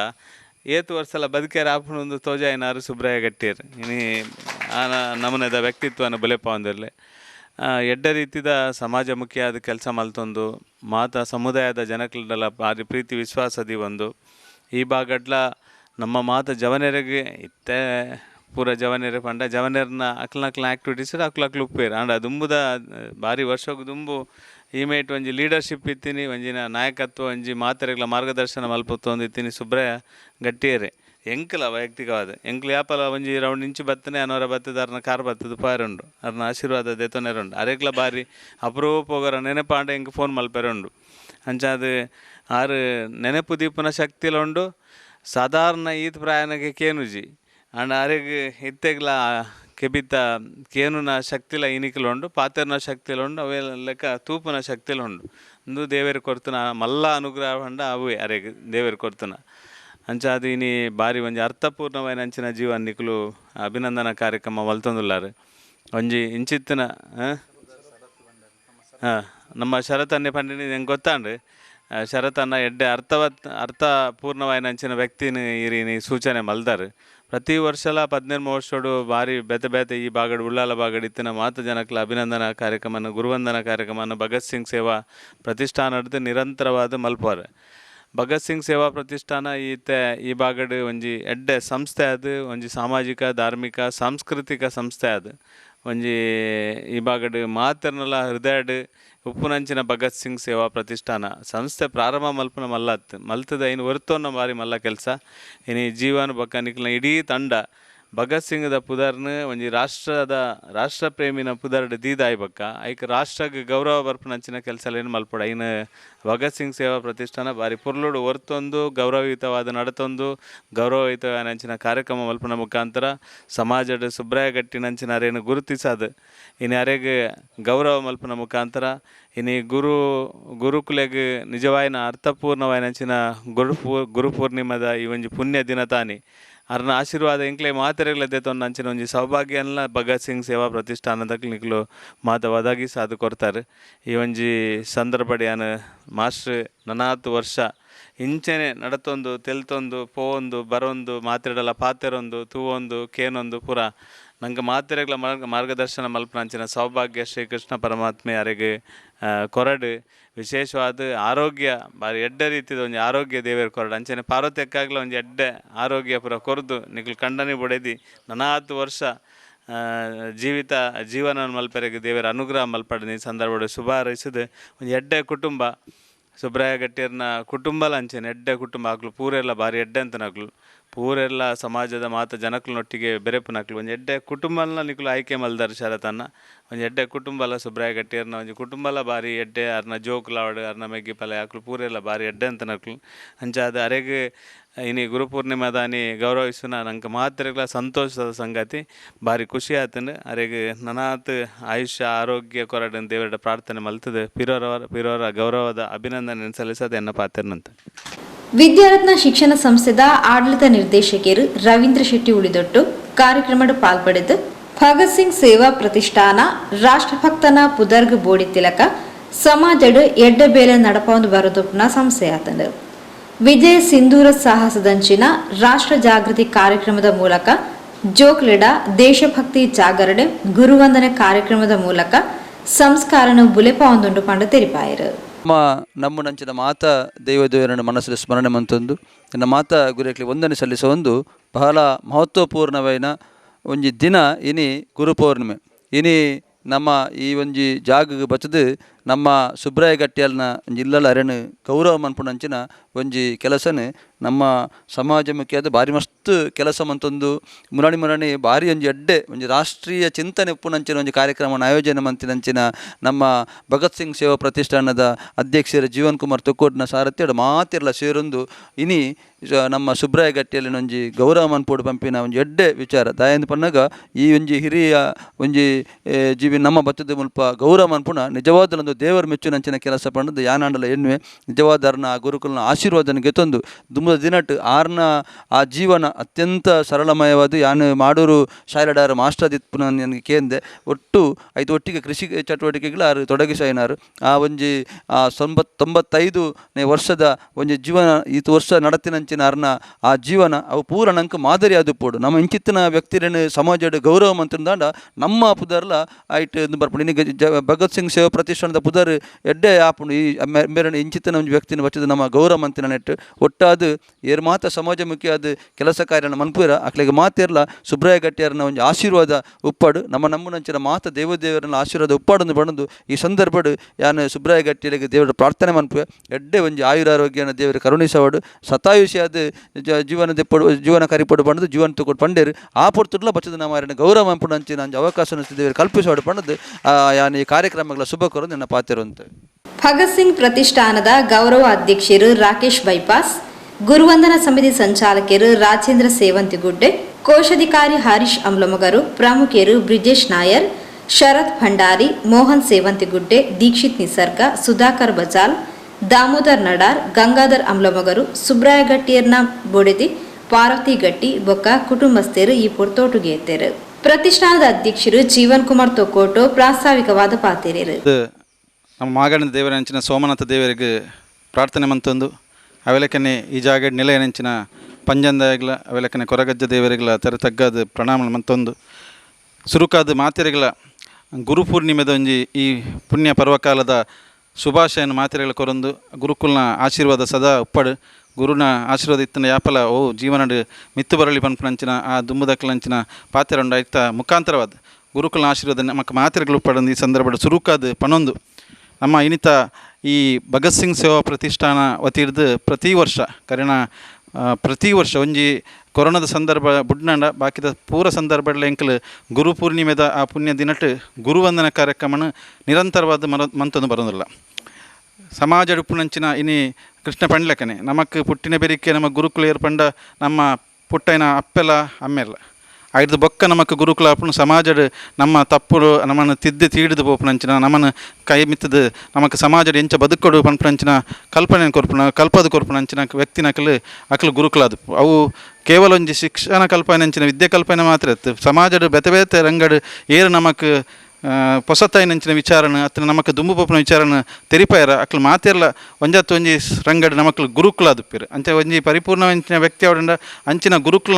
[SPEAKER 6] ಏತು ವರ್ಷಲ ಬದುಕೇರ ಆಪಣೊಂದು ತೋಜಾಯಿನಾರು ಸುಬ್ರಾಯ ಗಟ್ಟಿಯರು. ಇನಿ ಆ ನಮನದ ವ್ಯಕ್ತಿತ್ವನ ಬಲೆಪ ಒಂದಿರಲಿ ಎಡ್ಡ ರೀತಿದ ಸಮಾಜಮುಖಿಯಾದ ಕೆಲಸ ಮಲ್ತೊಂದು, ಮಾತ ಸಮುದಾಯದ ಜನಕ್ಲೆಲ್ಲ ಭಾರಿ ಪ್ರೀತಿ, ವಿಶ್ವಾಸದಿ ಒಂದು. ಈ ಭಾಗಡ್ಲ ನಮ್ಮ ಮಾತ ಜವನೆರೆಗೆ ಇತ್ತೆ ಪೂರ ಜವನೇರೆ ಪಂಡ. ಜವನೇರ್ನ ಅಕ್ಲಕ್ಲ ಆಕ್ಟಿವಿಟೀಸ್ ಅಕ್ಲ ಉಪ್ಪೇರ್ ಆಂಡ ದುಂಬುದ, ಭಾರಿ ವರ್ಷಕ್ಕೆ ದುಂಬು ಈಮೇಟ್ ಒಂಜಿ ಲೀಡರ್ಶಿಪ್ ಇತ್ತೀನಿ ಒಂಜಿನ ನಾಯಕತ್ವ, ಒಂಜಿ ಮಾತೆರೆಗ್ಲ ಮಾರ್ಗದರ್ಶನ ಮಲ್ಪೊತ್ತು ಇತ್ತೀನಿ ಸುಬ್ರಯ ಗಟ್ಟಿಯರೆ. ಎಂಕಲ ವೈಯಕ್ತಿಕವಾದ. ಎಂಕ್ಲು ಯಾಪಲ ಒಂಜಿ ರೌಂಡ್ ಇಂಚು ಬತ್ತನೆ, ಅನವರ ಬತ್ತದ ಅರ್ನ ಕಾರ್ ಬತ್ತದ ಪಾರುಂಡು ಅರ್ನ ಆಶೀರ್ವಾದ ದೆತೊನೆರುಂಡು. ಅರೆಕ್ಲ ಬಾರಿ ಅಪರೂಪ ಹೋಗೋರ ನೆನಪಾಂಡ ಎಂಕ್ ಫೋನ್ ಮಲ್ಪೆರುಂಡು. ಅಂಚಾದ ಆರು ನೆನಪು ದೀಪನ ಶಕ್ತಿಲುಂಡು, ಸಾಧಾರಣ ಈತ್ ಪ್ರಯಾಣಕ್ಕೆ ಕೇನುಜಿ. ಅಂಡ್ ಅರೆಗ್ ಇತ್ತೆಗ್ಲ ಕೆಬಿತ್ತ ಕೇನುನ ಶಕ್ತಿಲ ಇನಿಕಲು ಉಂಡು ಪಾತೆರ್ನ ಶಕ್ತಿಲ ಉಂಡು ಅವೇ ಲೆಕ್ಕ ತೂಪುನ ಶಕ್ತಿಲ ಉಂಡು ಇಂದು ದೇವೇರು ಕೊರ್ತನ, ಮಲ್ಲ ಅನುಗ್ರಹ ಪಂಡ ಅವೇ ಅರೆಗ್ ದೇವೇರು ಕೊರ್ತನ. ಅಂಚ ಅದು ಇನಿ ಬಾರಿ ಒಂಜಿ ಅರ್ಥಪೂರ್ಣವಾದ ಅಂಚಿನ ಜೀವ ನಿಕುಲು ಅಭಿನಂದನಾ ಕಾರ್ಯಕ್ರಮ ವಲ್ತೊಂದುಲ್ಲಾರು. ಒಂಜಿ ಇಂಚಿತ್ತಿನ, ಹಾಂ? ನಮ್ಮ ಶರತನ್ನೇ ಪಂಡಿನಿ ನಂಗೆ ಗೊತ್ತಾಂಡು ಶರತನ್ನ ಎಡ್ಡೆ ಅರ್ಥವತ್ ಅರ್ಥಪೂರ್ಣವಾದ ಅಂಚಿನ ವ್ಯಕ್ತಿನ ಇರಿನಿ ಸೂಚನೆ ಮಲ್ದಾರು. ಪ್ರತಿ ವರ್ಷಲ ಪದ್ನೆರ್ಮು ವರ್ಷೋಡು ಬಾರಿ ಬೆತೆ ಬೆತೆ ಈ ಬಾಗಡ, ಉಳ್ಳಾಲ ಬಾಗಡ್ ಇತ್ತಿನ ಮಾತು ಜನಕ್ಕೆ ಅಭಿನಂದನಾ ಕಾರ್ಯಕ್ರಮನ, ಗುರುವಂದನಾ ಕಾರ್ಯಕ್ರಮನ, ಭಗತ್ ಸಿಂಗ್ ಸೇವಾ ಪ್ರತಿಷ್ಠಾನ ಹಿಡಿದು ನಿರಂತರವಾದ ಮಲ್ಪಾರೆ ಭಗತ್ ಸಿಂಗ್ ಸೇವಾ ಪ್ರತಿಷ್ಠಾನ ಈತೆ ಈ ಬಾಗಡ್ ಒಂಜಿ ಎಡ್ಡೆ ಸಂಸ್ಥೆ ಅದು ಒಂಜಿ ಸಾಮಾಜಿಕ, ಧಾರ್ಮಿಕ, ಸಾಂಸ್ಕೃತಿಕ ಸಂಸ್ಥೆ ಅದು ಒಂಜಿ ಈ ಬಾಗಡ್ ಮಾತೆರ್ನಲ ಹೃದಯಡ್ ಉಪ್ಪುನಂಚಿನ ಭಗತ್ ಸಿಂಗ್ ಸೇವಾ ಪ್ರತಿಷ್ಠಾನ. ಸಂಸ್ಥೆ ಪ್ರಾರಂಭ ಮಲ್ಪನ ಮಲ್ಲತ್, ಮಲ್ತದ ಇನ್ನು ಹೊರ್ತೊನ್ನ ಬಾರಿ ಮಲ್ಲ ಕೆಲಸ. ಇನ್ನು ಜೀವನ ಬಕ್ಕ ನಿಕ್ಲ ಇಡೀ ತಂಡ ಭಗತ್ ಸಿಂಗ್ದ ಪುದರ್ನ ಒಂಜಿ ರಾಷ್ಟ್ರದ, ರಾಷ್ಟ್ರ ಪ್ರೇಮಿನ ಪುದರ್ಡ್ ದೀದಾಯ್ ಬಕ್ಕ ಐಕ್ ರಾಷ್ಟ್ರಕ್ಕೆ ಗೌರವ ಬರ್ಪಣಂಚಿನ ಏನು ಮಲ್ಪಡ. ಇನ್ನು ಭಗತ್ ಸಿಂಗ್ ಸೇವಾ ಪ್ರತಿಷ್ಠಾನ ಬಾರಿ ಪುರ್ಲುಡು ಹೊರ್ತೊಂದು ಗೌರವಯುತವಾದ ನಡತೊಂದು ಗೌರವಯುತವಾದಂಚಿನ ಕಾರ್ಯಕ್ರಮ ಮಲ್ಪನ ಮುಖಾಂತರ ಸಮಾಜದ ಸುಬ್ರಾಯ ಗಟ್ಟಿನಂಚಿನ ಅರೇನು ಗುರುತಿಸದು. ಇನ್ನು ಅರೆಗೆ ಗೌರವ ಮಲ್ಪನ ಮುಖಾಂತರ ಇನ್ನು ಗುರು, ಗುರುಕುಲೆಗೆ ನಿಜವಾಯಿನ ಅರ್ಥಪೂರ್ಣವಾಯಿನಂಚಿನ ಗುರು ಪೂ, ಗುರು ಪೂರ್ಣಿಮದ ಈ ಒಂದು ಪುಣ್ಯ ದಿನ ತಾನಿ. ಅರ್ನ ಆಶೀರ್ವಾದ ಎಂಕ್ಲೆ ಮಾತೆರೆಗ್ಲ ದೆತೊಂದು ಅಂಚಿನ ಒಂಜಿ ಸೌಭಾಗ್ಯನ್ಲ ಭಗತ್ ಸಿಂಗ್ ಸೇವಾ ಪ್ರತಿಷ್ಠಾನದ ಕ್ಲಿನಿಕ್ಲು ಮಾತ ಒದಗಿಸಿ ಅದು ಕೊಡ್ತಾರೆ. ಈ ಒಂಜಿ ಸಂದರ್ಭಡಿಯಾನ ಮಾಸ್ಟ್ರ್ ನನಾತು ವರ್ಷ ಇಂಚೆನೆ ನಡತೊಂದು, ತೆಲ್ತೊಂದು, ಪೋವೊಂದು, ಬರೊಂದು, ಮಾತೆರಡಲ ಪಾತೆರೊಂದು, ತೂವೊಂದು, ಕೇನೊಂದು ಪುರ ನಂಗೆ ಮಾತೆರೆಗ್ಲ ಮಾರ್ಗ, ಮಾರ್ಗದರ್ಶನ ಮಲ್ಪನಾಂಚಿನ ಸೌಭಾಗ್ಯ ಶ್ರೀಕೃಷ್ಣ ಪರಮಾತ್ಮೆ ಅರೆಗೆ ಕೊರಡು. ವಿಶೇಷವಾದ ಆರೋಗ್ಯ ಬಾರಿ ಎಡ್ಡ ರೀತಿದ ಒಂದು ಆರೋಗ್ಯ ದೇವೇರು ಕೊರಡು. ಅಂಚನೆ ಪಾರ್ವತಿಯಕ್ಕಾಗಲೇ ಒಂದು ಎಡ್ಡ ಆರೋಗ್ಯ ಪುರ ಕೊರ್ದು ನಿಕ್ಲು ಕಂಡನಿ ಬೊಡೆದಿ. ನನಾತು ವರ್ಷ ಜೀವಿತ ಜೀವನ ಮಲ್ಪರೆಗೆ ದೇವರ ಅನುಗ್ರಹ ಮಲ್ಪಡೆ ಈ ಸಂದರ್ಭ ಶುಭ ಹಾರೈಸಿದ. ಒಂದು ಎಡ್ಡೆ ಕುಟುಂಬ ಸುಬ್ರಾಯ ಗಟ್ಟಿಯರ್ನ ಕುಟುಂಬಲ ಅಂಚೆನೆ, ಎಡ್ಡೆ ಕುಟುಂಬ ಆಗ್ಲು, ಪೂರೆಲ್ಲ ಬಾರಿ ಎಡ್ಡೆ ಅಂತನಾಗ್ಲು ಪೂರೆಲ್ಲ ಸಮಾಜದ ಮಾತ ಜನಕ್ಲನೊಟ್ಟಿಗೆ ಬೆರೆಪುನಕ್ಲು ಒಂದು ಎಡ್ಡೆ ಕುಟುಂಬಲ್ನ ನಿಕ್ಲು ಆಯ್ಕೆ ಮಲ್ದಾರ ಶರತನ್ನ ಒಂದು ಎಡ್ಡೆ ಕುಟುಂಬಲ ಸುಬ್ರಾಯ ಗಟ್ಟಿಯರ್ನ ಒಂಜಿ ಕುಟುಂಬಲ ಬಾರಿ ಎಡ್ಡೆ ಅರ್ನ ಜೋಕುಲಾವಡ್ ಅರ್ನ ಮೆಗ್ಗಿ ಪಲೆ ಹಾಕ್ಲು ಪೂರೆಲ್ಲ ಬಾರಿ ಎಡ್ಡೆ ಅಂತನಕ್ಲು ಅಂಚಾದ ಅರೆಗೆ, ಇನಿ ಗುರುಪೂರ್ಣಿಮಾದಾನಿ ಗೌರವಿಸುನ ನಂಗೆ ಮಾತ್ರೆಗಳ ಸಂತೋಷದ ಸಂಗತಿ. ಭಾರಿ ಖುಷಿ ಆತನು ಅರೆಗೆ ನನಾತ್ ಆಯುಷ್ಯ, ಆರೋಗ್ಯ ಕೊರಡ ದೇವರ ಪ್ರಾರ್ಥನೆ ಮಲ್ತದೆ. ಪಿರೋರವರ, ಪಿರೋರ ಗೌರವದ ಅಭಿನಂದನೆ ಸಲ್ಲಿಸೋದು ಎನ್ನ ಪಾತ್ರನಂತ
[SPEAKER 2] ವಿದ್ಯಾರತ್ನ ಶಿಕ್ಷಣ ಸಂಸ್ಥೆದ ಆಡಳಿತ ನಿರ್ದೇಶಕಿಯರು ರವೀಂದ್ರ ಶೆಟ್ಟಿ ಉಳಿದೊಟ್ಟು ಕಾರ್ಯಕ್ರಮದ ಪಾಲ್ಪಡೆದು ಭಗತ್ ಸಿಂಗ್ ಸೇವಾ ಪ್ರತಿಷ್ಠಾನ, ರಾಷ್ಟ್ರಭಕ್ತನ ಪುದರ್ಗ್ ಬೋಡಿ ತಿಲಕ ಸಮಾಜಡು ಎಡ್ಡ ಬೇಲೆ ನಡಪೊಂದು ಬರದೊಪ್ಪನ ವಿಜಯ ಸಿಂಧೂರ ಸಾಹಸದಂಚಿನ ರಾಷ್ಟ್ರ ಜಾಗೃತಿ ಕಾರ್ಯಕ್ರಮದ ಮೂಲಕ ಜೋಕ್ಲೆಡ ದೇಶಭಕ್ತಿ ಜಾಗರಣೆ, ಗುರುವಂದನೆ ಕಾರ್ಯಕ್ರಮದ ಮೂಲಕ ಸಂಸ್ಕಾರನ ಬುಲೆಪ ಒಂದುಂಡು ಪಂಡ ತೆರಿಪಾಯರು.
[SPEAKER 7] ನಮ್ಮ ನಮ್ಮ ನಂಚಿನ ಮಾತ ದೈವದೇವರನ್ನು ಮನಸ್ಸಲ್ಲಿ ಸ್ಮರಣೆ ಮಂತೊಂದು. ನನ್ನ ಮಾತ ಗುರಿಯಕ್ಲಿ ವಂದನೆ ಸಲ್ಲಿಸುವ ಒಂದು ಬಹಳ ಮಹತ್ವಪೂರ್ಣವೈನ ಒಂಜಿ ದಿನ ಇನಿ ಗುರುಪೌರ್ಣಿಮೆ ಇನಿ ನಮ್ಮ ಈ ಒಂಜಿ ಜಾಗಗೆ ಬಚದು ನಮ್ಮ ಸುಬ್ರಾಯ ಗಟ್ಟಿಯಲ್ನ ಒಂಜಿ ಇಲ್ಲಲ ಗೌರವ ಮನ್ಪುನಂಚಿನ ಒಂಜಿ ಕೆಲಸನೇ ನಮ್ಮ ಸಮಾಜಮುಖಿಯಾದ ಭಾರಿ ಮಸ್ತ್ ಕೆಲಸ ಮಂತೊಂದು ಮುರಾಣಿ ಮುರಾಣಿ ಭಾರಿ ಒಂಜಿ ಎಡ್ಡೆ ಒಂಜಿ ರಾಷ್ಟ್ರೀಯ ಚಿಂತನೆ ಉಪ್ಪುನಂಚಿನ ಒಂಜಿ ಕಾರ್ಯಕ್ರಮನ ಆಯೋಜನೆ ಮಂತಿನಂಚಿನ ನಮ್ಮ ಭಗತ್ ಸಿಂಗ್ ಸೇವಾ ಪ್ರತಿಷ್ಠಾನದ ಅಧ್ಯಕ್ಷರ ಜೀವನ್ ಕುಮಾರ್ ತೊಕ್ಕೋಟ್ನ ಸಾರಥ್ಯಡು ಮಾತಿರ್ಲ ಸೇರೊಂದು. ಇನಿ ನಮ್ಮ ಸುಬ್ರಾಯ ಗಟ್ಟಿಯಲ್ಲಿ ಒಂಜಿ ಗೌರವ ಮನ್ಪೋಡು ಪಂಪಿನ ಒಂಜಿ ಎಡ್ಡೆ ವಿಚಾರ. ದಾಯಂದು ಪನ್ನಗ ಈ ಒಂಜಿ ಹಿರಿಯ ಒಂಜಿ ಜೀವಿ ನಮ್ಮ ಬತ್ತದ ಮುಲ್ಪ ಗೌರವ ಮನ್ಪುಣ ನಿಜವಾದ ಒಂದು ಮೆಚ್ಚು ಮೆಚ್ಚುನಂಚಿನ ಕೆಲಸ ಪಂಡದು ಯಾನಾಂಡಲ ಎನ್ನುವೆ. ನಿಜವಾದ ಗುರುಕುಲನ ಆ ಗುರುಕುಲನ ತಂದು ದುಂಬದ ದಿನಟ್ ಆರ್ನ ಆ ಜೀವನ ಅತ್ಯಂತ ಸರಳಮಯವಾದ ಯಾನು ಮಾಡೂರು ಶಾಲೆಡಾರ ಮಾಸ್ಟರ್ ದಿತ್ಪುನ ನನಗೆ ಕೇಂದೆ ಒಟ್ಟು ಐದು ಒಟ್ಟಿಗೆ ಕೃಷಿ ಚಟುವಟಿಕೆಗಳು ತೊಡಗಿಸಾಯಿನಾರು ಆ ಒಂಜಿ, ಆ ತೊಂಬತ್ ತೊಂಬತ್ತೈದು ವರ್ಷದ ಒಂಜಿ ಜೀವನ ಈತ ವರ್ಷ ನಡತಿನಂಚಿನ ಅರ್ನ ಆ ಜೀವನ ಅವು ಪೂರ ನಂಗೆ ಮಾದರಿ ಅದು ಪೋಡು. ನಮ್ಮ ಇಂಚಿತ್ತಿನ ವ್ಯಕ್ತಿರನ್ನು ಸಮಾಜದ ಗೌರವ ಮಂತ್ರಿಂದಾಂಡ ನಮ್ಮ ಪುದರ್ಲ ಐಟ್ ಬರ್ಪುಂಡು. ಜ, ಭಗತ್ ಸಿಂಗ್ ಸೇವಾ ಪ್ರತಿಷ್ಠಾನದ ಪುದರ್ ಎಡ್ಡೆ ಆಪುಂಡು. ಈ ಮೇರಣ ಇಂಚಿತ್ತಿನ ಒಂದು ವ್ಯಕ್ತಿನ ವಚ್ಚದ ನಮ್ಮ ಗೌರವ ಮಂತ್ರಿನ ನೆಟ್ಟು. ಒಟ್ಟಾದು ಏರ್ ಮಾತ ಮುಖ್ಯ, ಅದು ಕೆಲಸ ಕಾರ್ಯನ ಮನ್ಪುರ ಅಕ್ಲಿಗೆ ಮಾತಿರ್ಲ ಸುಬ್ರಾಯ ಗಟ್ಟಿಯರನ್ನ ಒಂದು ಆಶೀರ್ವಾದ, ಉಪ್ಪಾಡು. ನಮ್ಮ ನಮ್ಮನಂಚಿನ ಮಾತ ದೇವದೇವರನ್ನ ಆಶೀರ್ವಾದ ಉಪ್ಪಾಡೊಂದು ಬಣ್ಣದು ಈ ಸಂದರ್ಭಡು ಯಾನು ಸುಬ್ರಾಯ ಗಟ್ಟಿಯರಿಗೆ ದೇವರ ಪ್ರಾರ್ಥನೆ ಮನ್ಪುವೆ. ಎಡ್ಡೆ ಒಂಜಿ ಆಯುರಾರೋಗ್ಯನ ದೇವರ ಕರುಣಿಸವಾಡು. ಸತಾಯುಷಿ ಅದು ಜ- ಜೀವನ ದೆಪ್ಪಡು ಜೀವನ ಕರಿಪಡು ಬಣ್ಣದು ಜೀವನ ತಗೊಂಡು ಪಂಡೇರು. ಆ ಪುರ್ತುಡ್ಲ ಬಚ್ಚದ ನಮ್ಮ ಗೌರವ ಮಂಪುಡು ಅಂಚಿನ ನಂಜು ಅವಕಾಶ ದೇವರು ಕಲ್ಪಿಸುವಾಡು ಬಣ್ಣದು ಯಾನು ಈ ಕಾರ್ಯಕ್ರಮಗಳ ಶುಭ ಕೊರು ನನ್ನ ಪಾತಿರುವಂತೆ.
[SPEAKER 2] ಭಗತ್ ಸಿಂಗ್ ಪ್ರತಿಷ್ಠಾನದ ಗೌರವ ಅಧ್ಯಕ್ಷರು ರಾಕೇಶ್ ಬೈಪಾಸ್, ಗುರುವಂದನ ಸಮಿತಿ ಸಂಚಾಲಕರು ರಾಜೇಂದ್ರ ಸೇವಂತಿಗುಡ್ಡೆ, ಕೋಶಾಧಿಕಾರಿ ಹರೀಶ್ ಅಮ್ಲಮಗರು ಪ್ರಾಮುಖ್ಯರು ಬ್ರಿಜೇಶ್ ನಾಯರ್, ಶರತ್ ಭಂಡಾರಿ, ಮೋಹನ್ ಸೇವಂತಿಗುಡ್ಡೆ, ದೀಕ್ಷಿತ್ ನಿಸರ್ಗ, ಸುಧಾಕರ್ ಬಜಾಲ್, ದಾಮೋದರ್ ನಡಾರ್, ಗಂಗಾಧರ್ ಅಮ್ಲಮಗರು ಸುಬ್ರಾಯ ಗಟ್ಟಿಯರ್ನ ಬೊಡೆದಿ, ಪಾರ್ವತಿ ಗಟ್ಟಿ, ಬೊಕ್ಕ ಕುಟುಂಬಸ್ಥರು ಈ ಪೊರ್ತೋಟುಗೆ ಎತ್ತರು ಪ್ರತಿಷ್ಠಾನದ ಅಧ್ಯಕ್ಷರು ಜೀವನ್ ಕುಮಾರ್ ತೊಕೋಟು, ಪ್ರಾಸ್ತಾವಿಕವಾದ ಪಾತೆರೇರು.
[SPEAKER 8] ಇದು ನಮ್ಮ ಮಾಗಣ ದೇವರ ಸೋಮನಾಥ ದೇವರಿಗೆ ಪ್ರಾರ್ಥನೆ ಮಂತೊಂದು. ಅವೆಲಕನೆ ಈ ಜಾಗ ನೆಲೆಯ ನೆಂಚಿನ ಪಂಜಂದಾಗಲ ಅವೆಲಕನೆ ಕೊರಗಜ್ಜ ದೇವರಿಗಳ ತೆರೆ ತಗ್ಗದ ಪ್ರಣಾಮ ಮಂತೊಂದು ಸುರುಕಾದ ಗುರು ಪೂರ್ಣಿಮೆದ ಒಂಜಿ ಈ ಪುಣ್ಯ ಪರ್ವಕಾಲದ ಶುಭಾಶಯನ ಮಾತೆರೆಗಳ ಕೊರೊಂದು. ಗುರುಕುಲ್ನ ಆಶೀರ್ವಾದ ಸದಾ ಉಪ್ಪಡು. ಗುರುನ ಆಶೀರ್ವಾದ ಇತ್ತನ ಯಾಪಲ, ಓ ಜೀವನಡು ಮಿತ್ತು ಬರಲಿ ಪನ್ಪನಂಚಿನ, ಆ ದುಂಬುದಕ್ಕಲಂಚಿನ ಪಾತೆರಂಡ ಆಯ್ತ ಮುಖಾಂತರವಾದ. ಗುರುಕುಲ್ನ ಆಶೀರ್ವಾದ ನಮಕ್ ಮಾತೆರೆಗಳು ಉಪ್ಪಡೊಂದು ಈ ಸಂದರ್ಭದ ಸುರುಕಾದ ಪನೊಂದು. ನಮ್ಮ ಇನಿತ ಈ ಭಗತ್ ಸಿಂಗ್ ಸೇವಾ ಪ್ರತಿಷ್ಠಾನ ವತಿರ್ದು ಪ್ರತಿ ವರ್ಷ, ಕರೆಣ ಪ್ರತಿ ವರ್ಷ ಒಂಜಿ ಕೊರೋನಾದ ಸಂದರ್ಭ ಬುಡ್ನಂಡ, ಬಾಕಿದ ಪೂರ ಸಂದರ್ಭಡ್ಲ ಎಂಕಲ್ ಗುರು ಪೂರ್ಣಿಮೆದ ಆ ಪುಣ್ಯ ದಿನಟ್ ಗುರುವಂದನ ಕಾರ್ಯಕ್ರಮನ ನಿರಂತರವಾದ ಮರ, ಮಂತೊಂದು ಬರೋದಿಲ್ಲ ಸಮಾಜ ಉಪ್ಪುನಂಚಿನ ಇನಿ ಕೃಷ್ಣ ಪಂಡ್ಲಕನೆ, ನಮಕ್ ಪುಟ್ಟಿನ ಬೆರಿಕೆ ನಮ್ಮ ಗುರುಕುಲ ಏರ್ಪಂಡ ನಮ್ಮ ಪುಟ್ಟೈನ ಅಪ್ಪೆಲ ಅಮ್ಮೆಲ್ಲ. ಐದು ಬೊಕ್ಕ ನಮಕ್ ಗುರುಕುಲ ಆಪುನ ಸಮಾಜಡ್ ನಮ್ಮ ತಪ್ಪುಡು ನಮ್ಮನ್ನು ತಿದ್ದೆ ತೀಡಿದು ಪೋಪುನಂಚಿನ ನಮ್ಮನ್ನು ಕೈ ನಮಕ್ ಸಮಾಜಡ್ ಎಂಚ ಬದುಕೊಡು ಪನ್ಪುನಂಚಿನ ಕಲ್ಪನೆ ಕೊರ್ಪುನ ಕಲ್ಪದ ಕೊರ್ಪುನಂಚಿನ ವ್ಯಕ್ತಿನ ಅಕಲು ಗುರುಕುಲಾದು ಅವು ಕೇವಲ ಒಂಜಿ ಶಿಕ್ಷಣ ಕಲ್ಪನೆಂಚಿನ ವಿದ್ಯೆ ಕಲ್ಪನೆ ಮಾತ್ರ ಇತ್ತು. ಸಮಾಜಡ್ ಬೆತೆ ಬೇತೆ ರಂಗಡ್ ಏರು ನಮಕ್ ಪೊಸತಾಯಿನಂಚಿನ ವಿಚಾರನ ಅತ್ತ ನಮಕ್ ದುಂಬು ಪೋಪುನ ವಿಚಾರನ ತೆರಿಪಾಯರ, ಅಕ್ಲು ಮಾತೆರ್ಲ ಒಂಜತ್ತು ಒಂಜಿ ರಂಗಡ್ ನಮಕ್ಲು ಗುರುಕುಲ ದುಪ್ಪಿರು ಅಂಚೆ ಒಂಜಿ ಪರಿಪೂರ್ಣವಂಚಿನ ವ್ಯಕ್ತಿ ಅವಡಂಡ ಅಂಚಿನ ಗುರುಕುಲ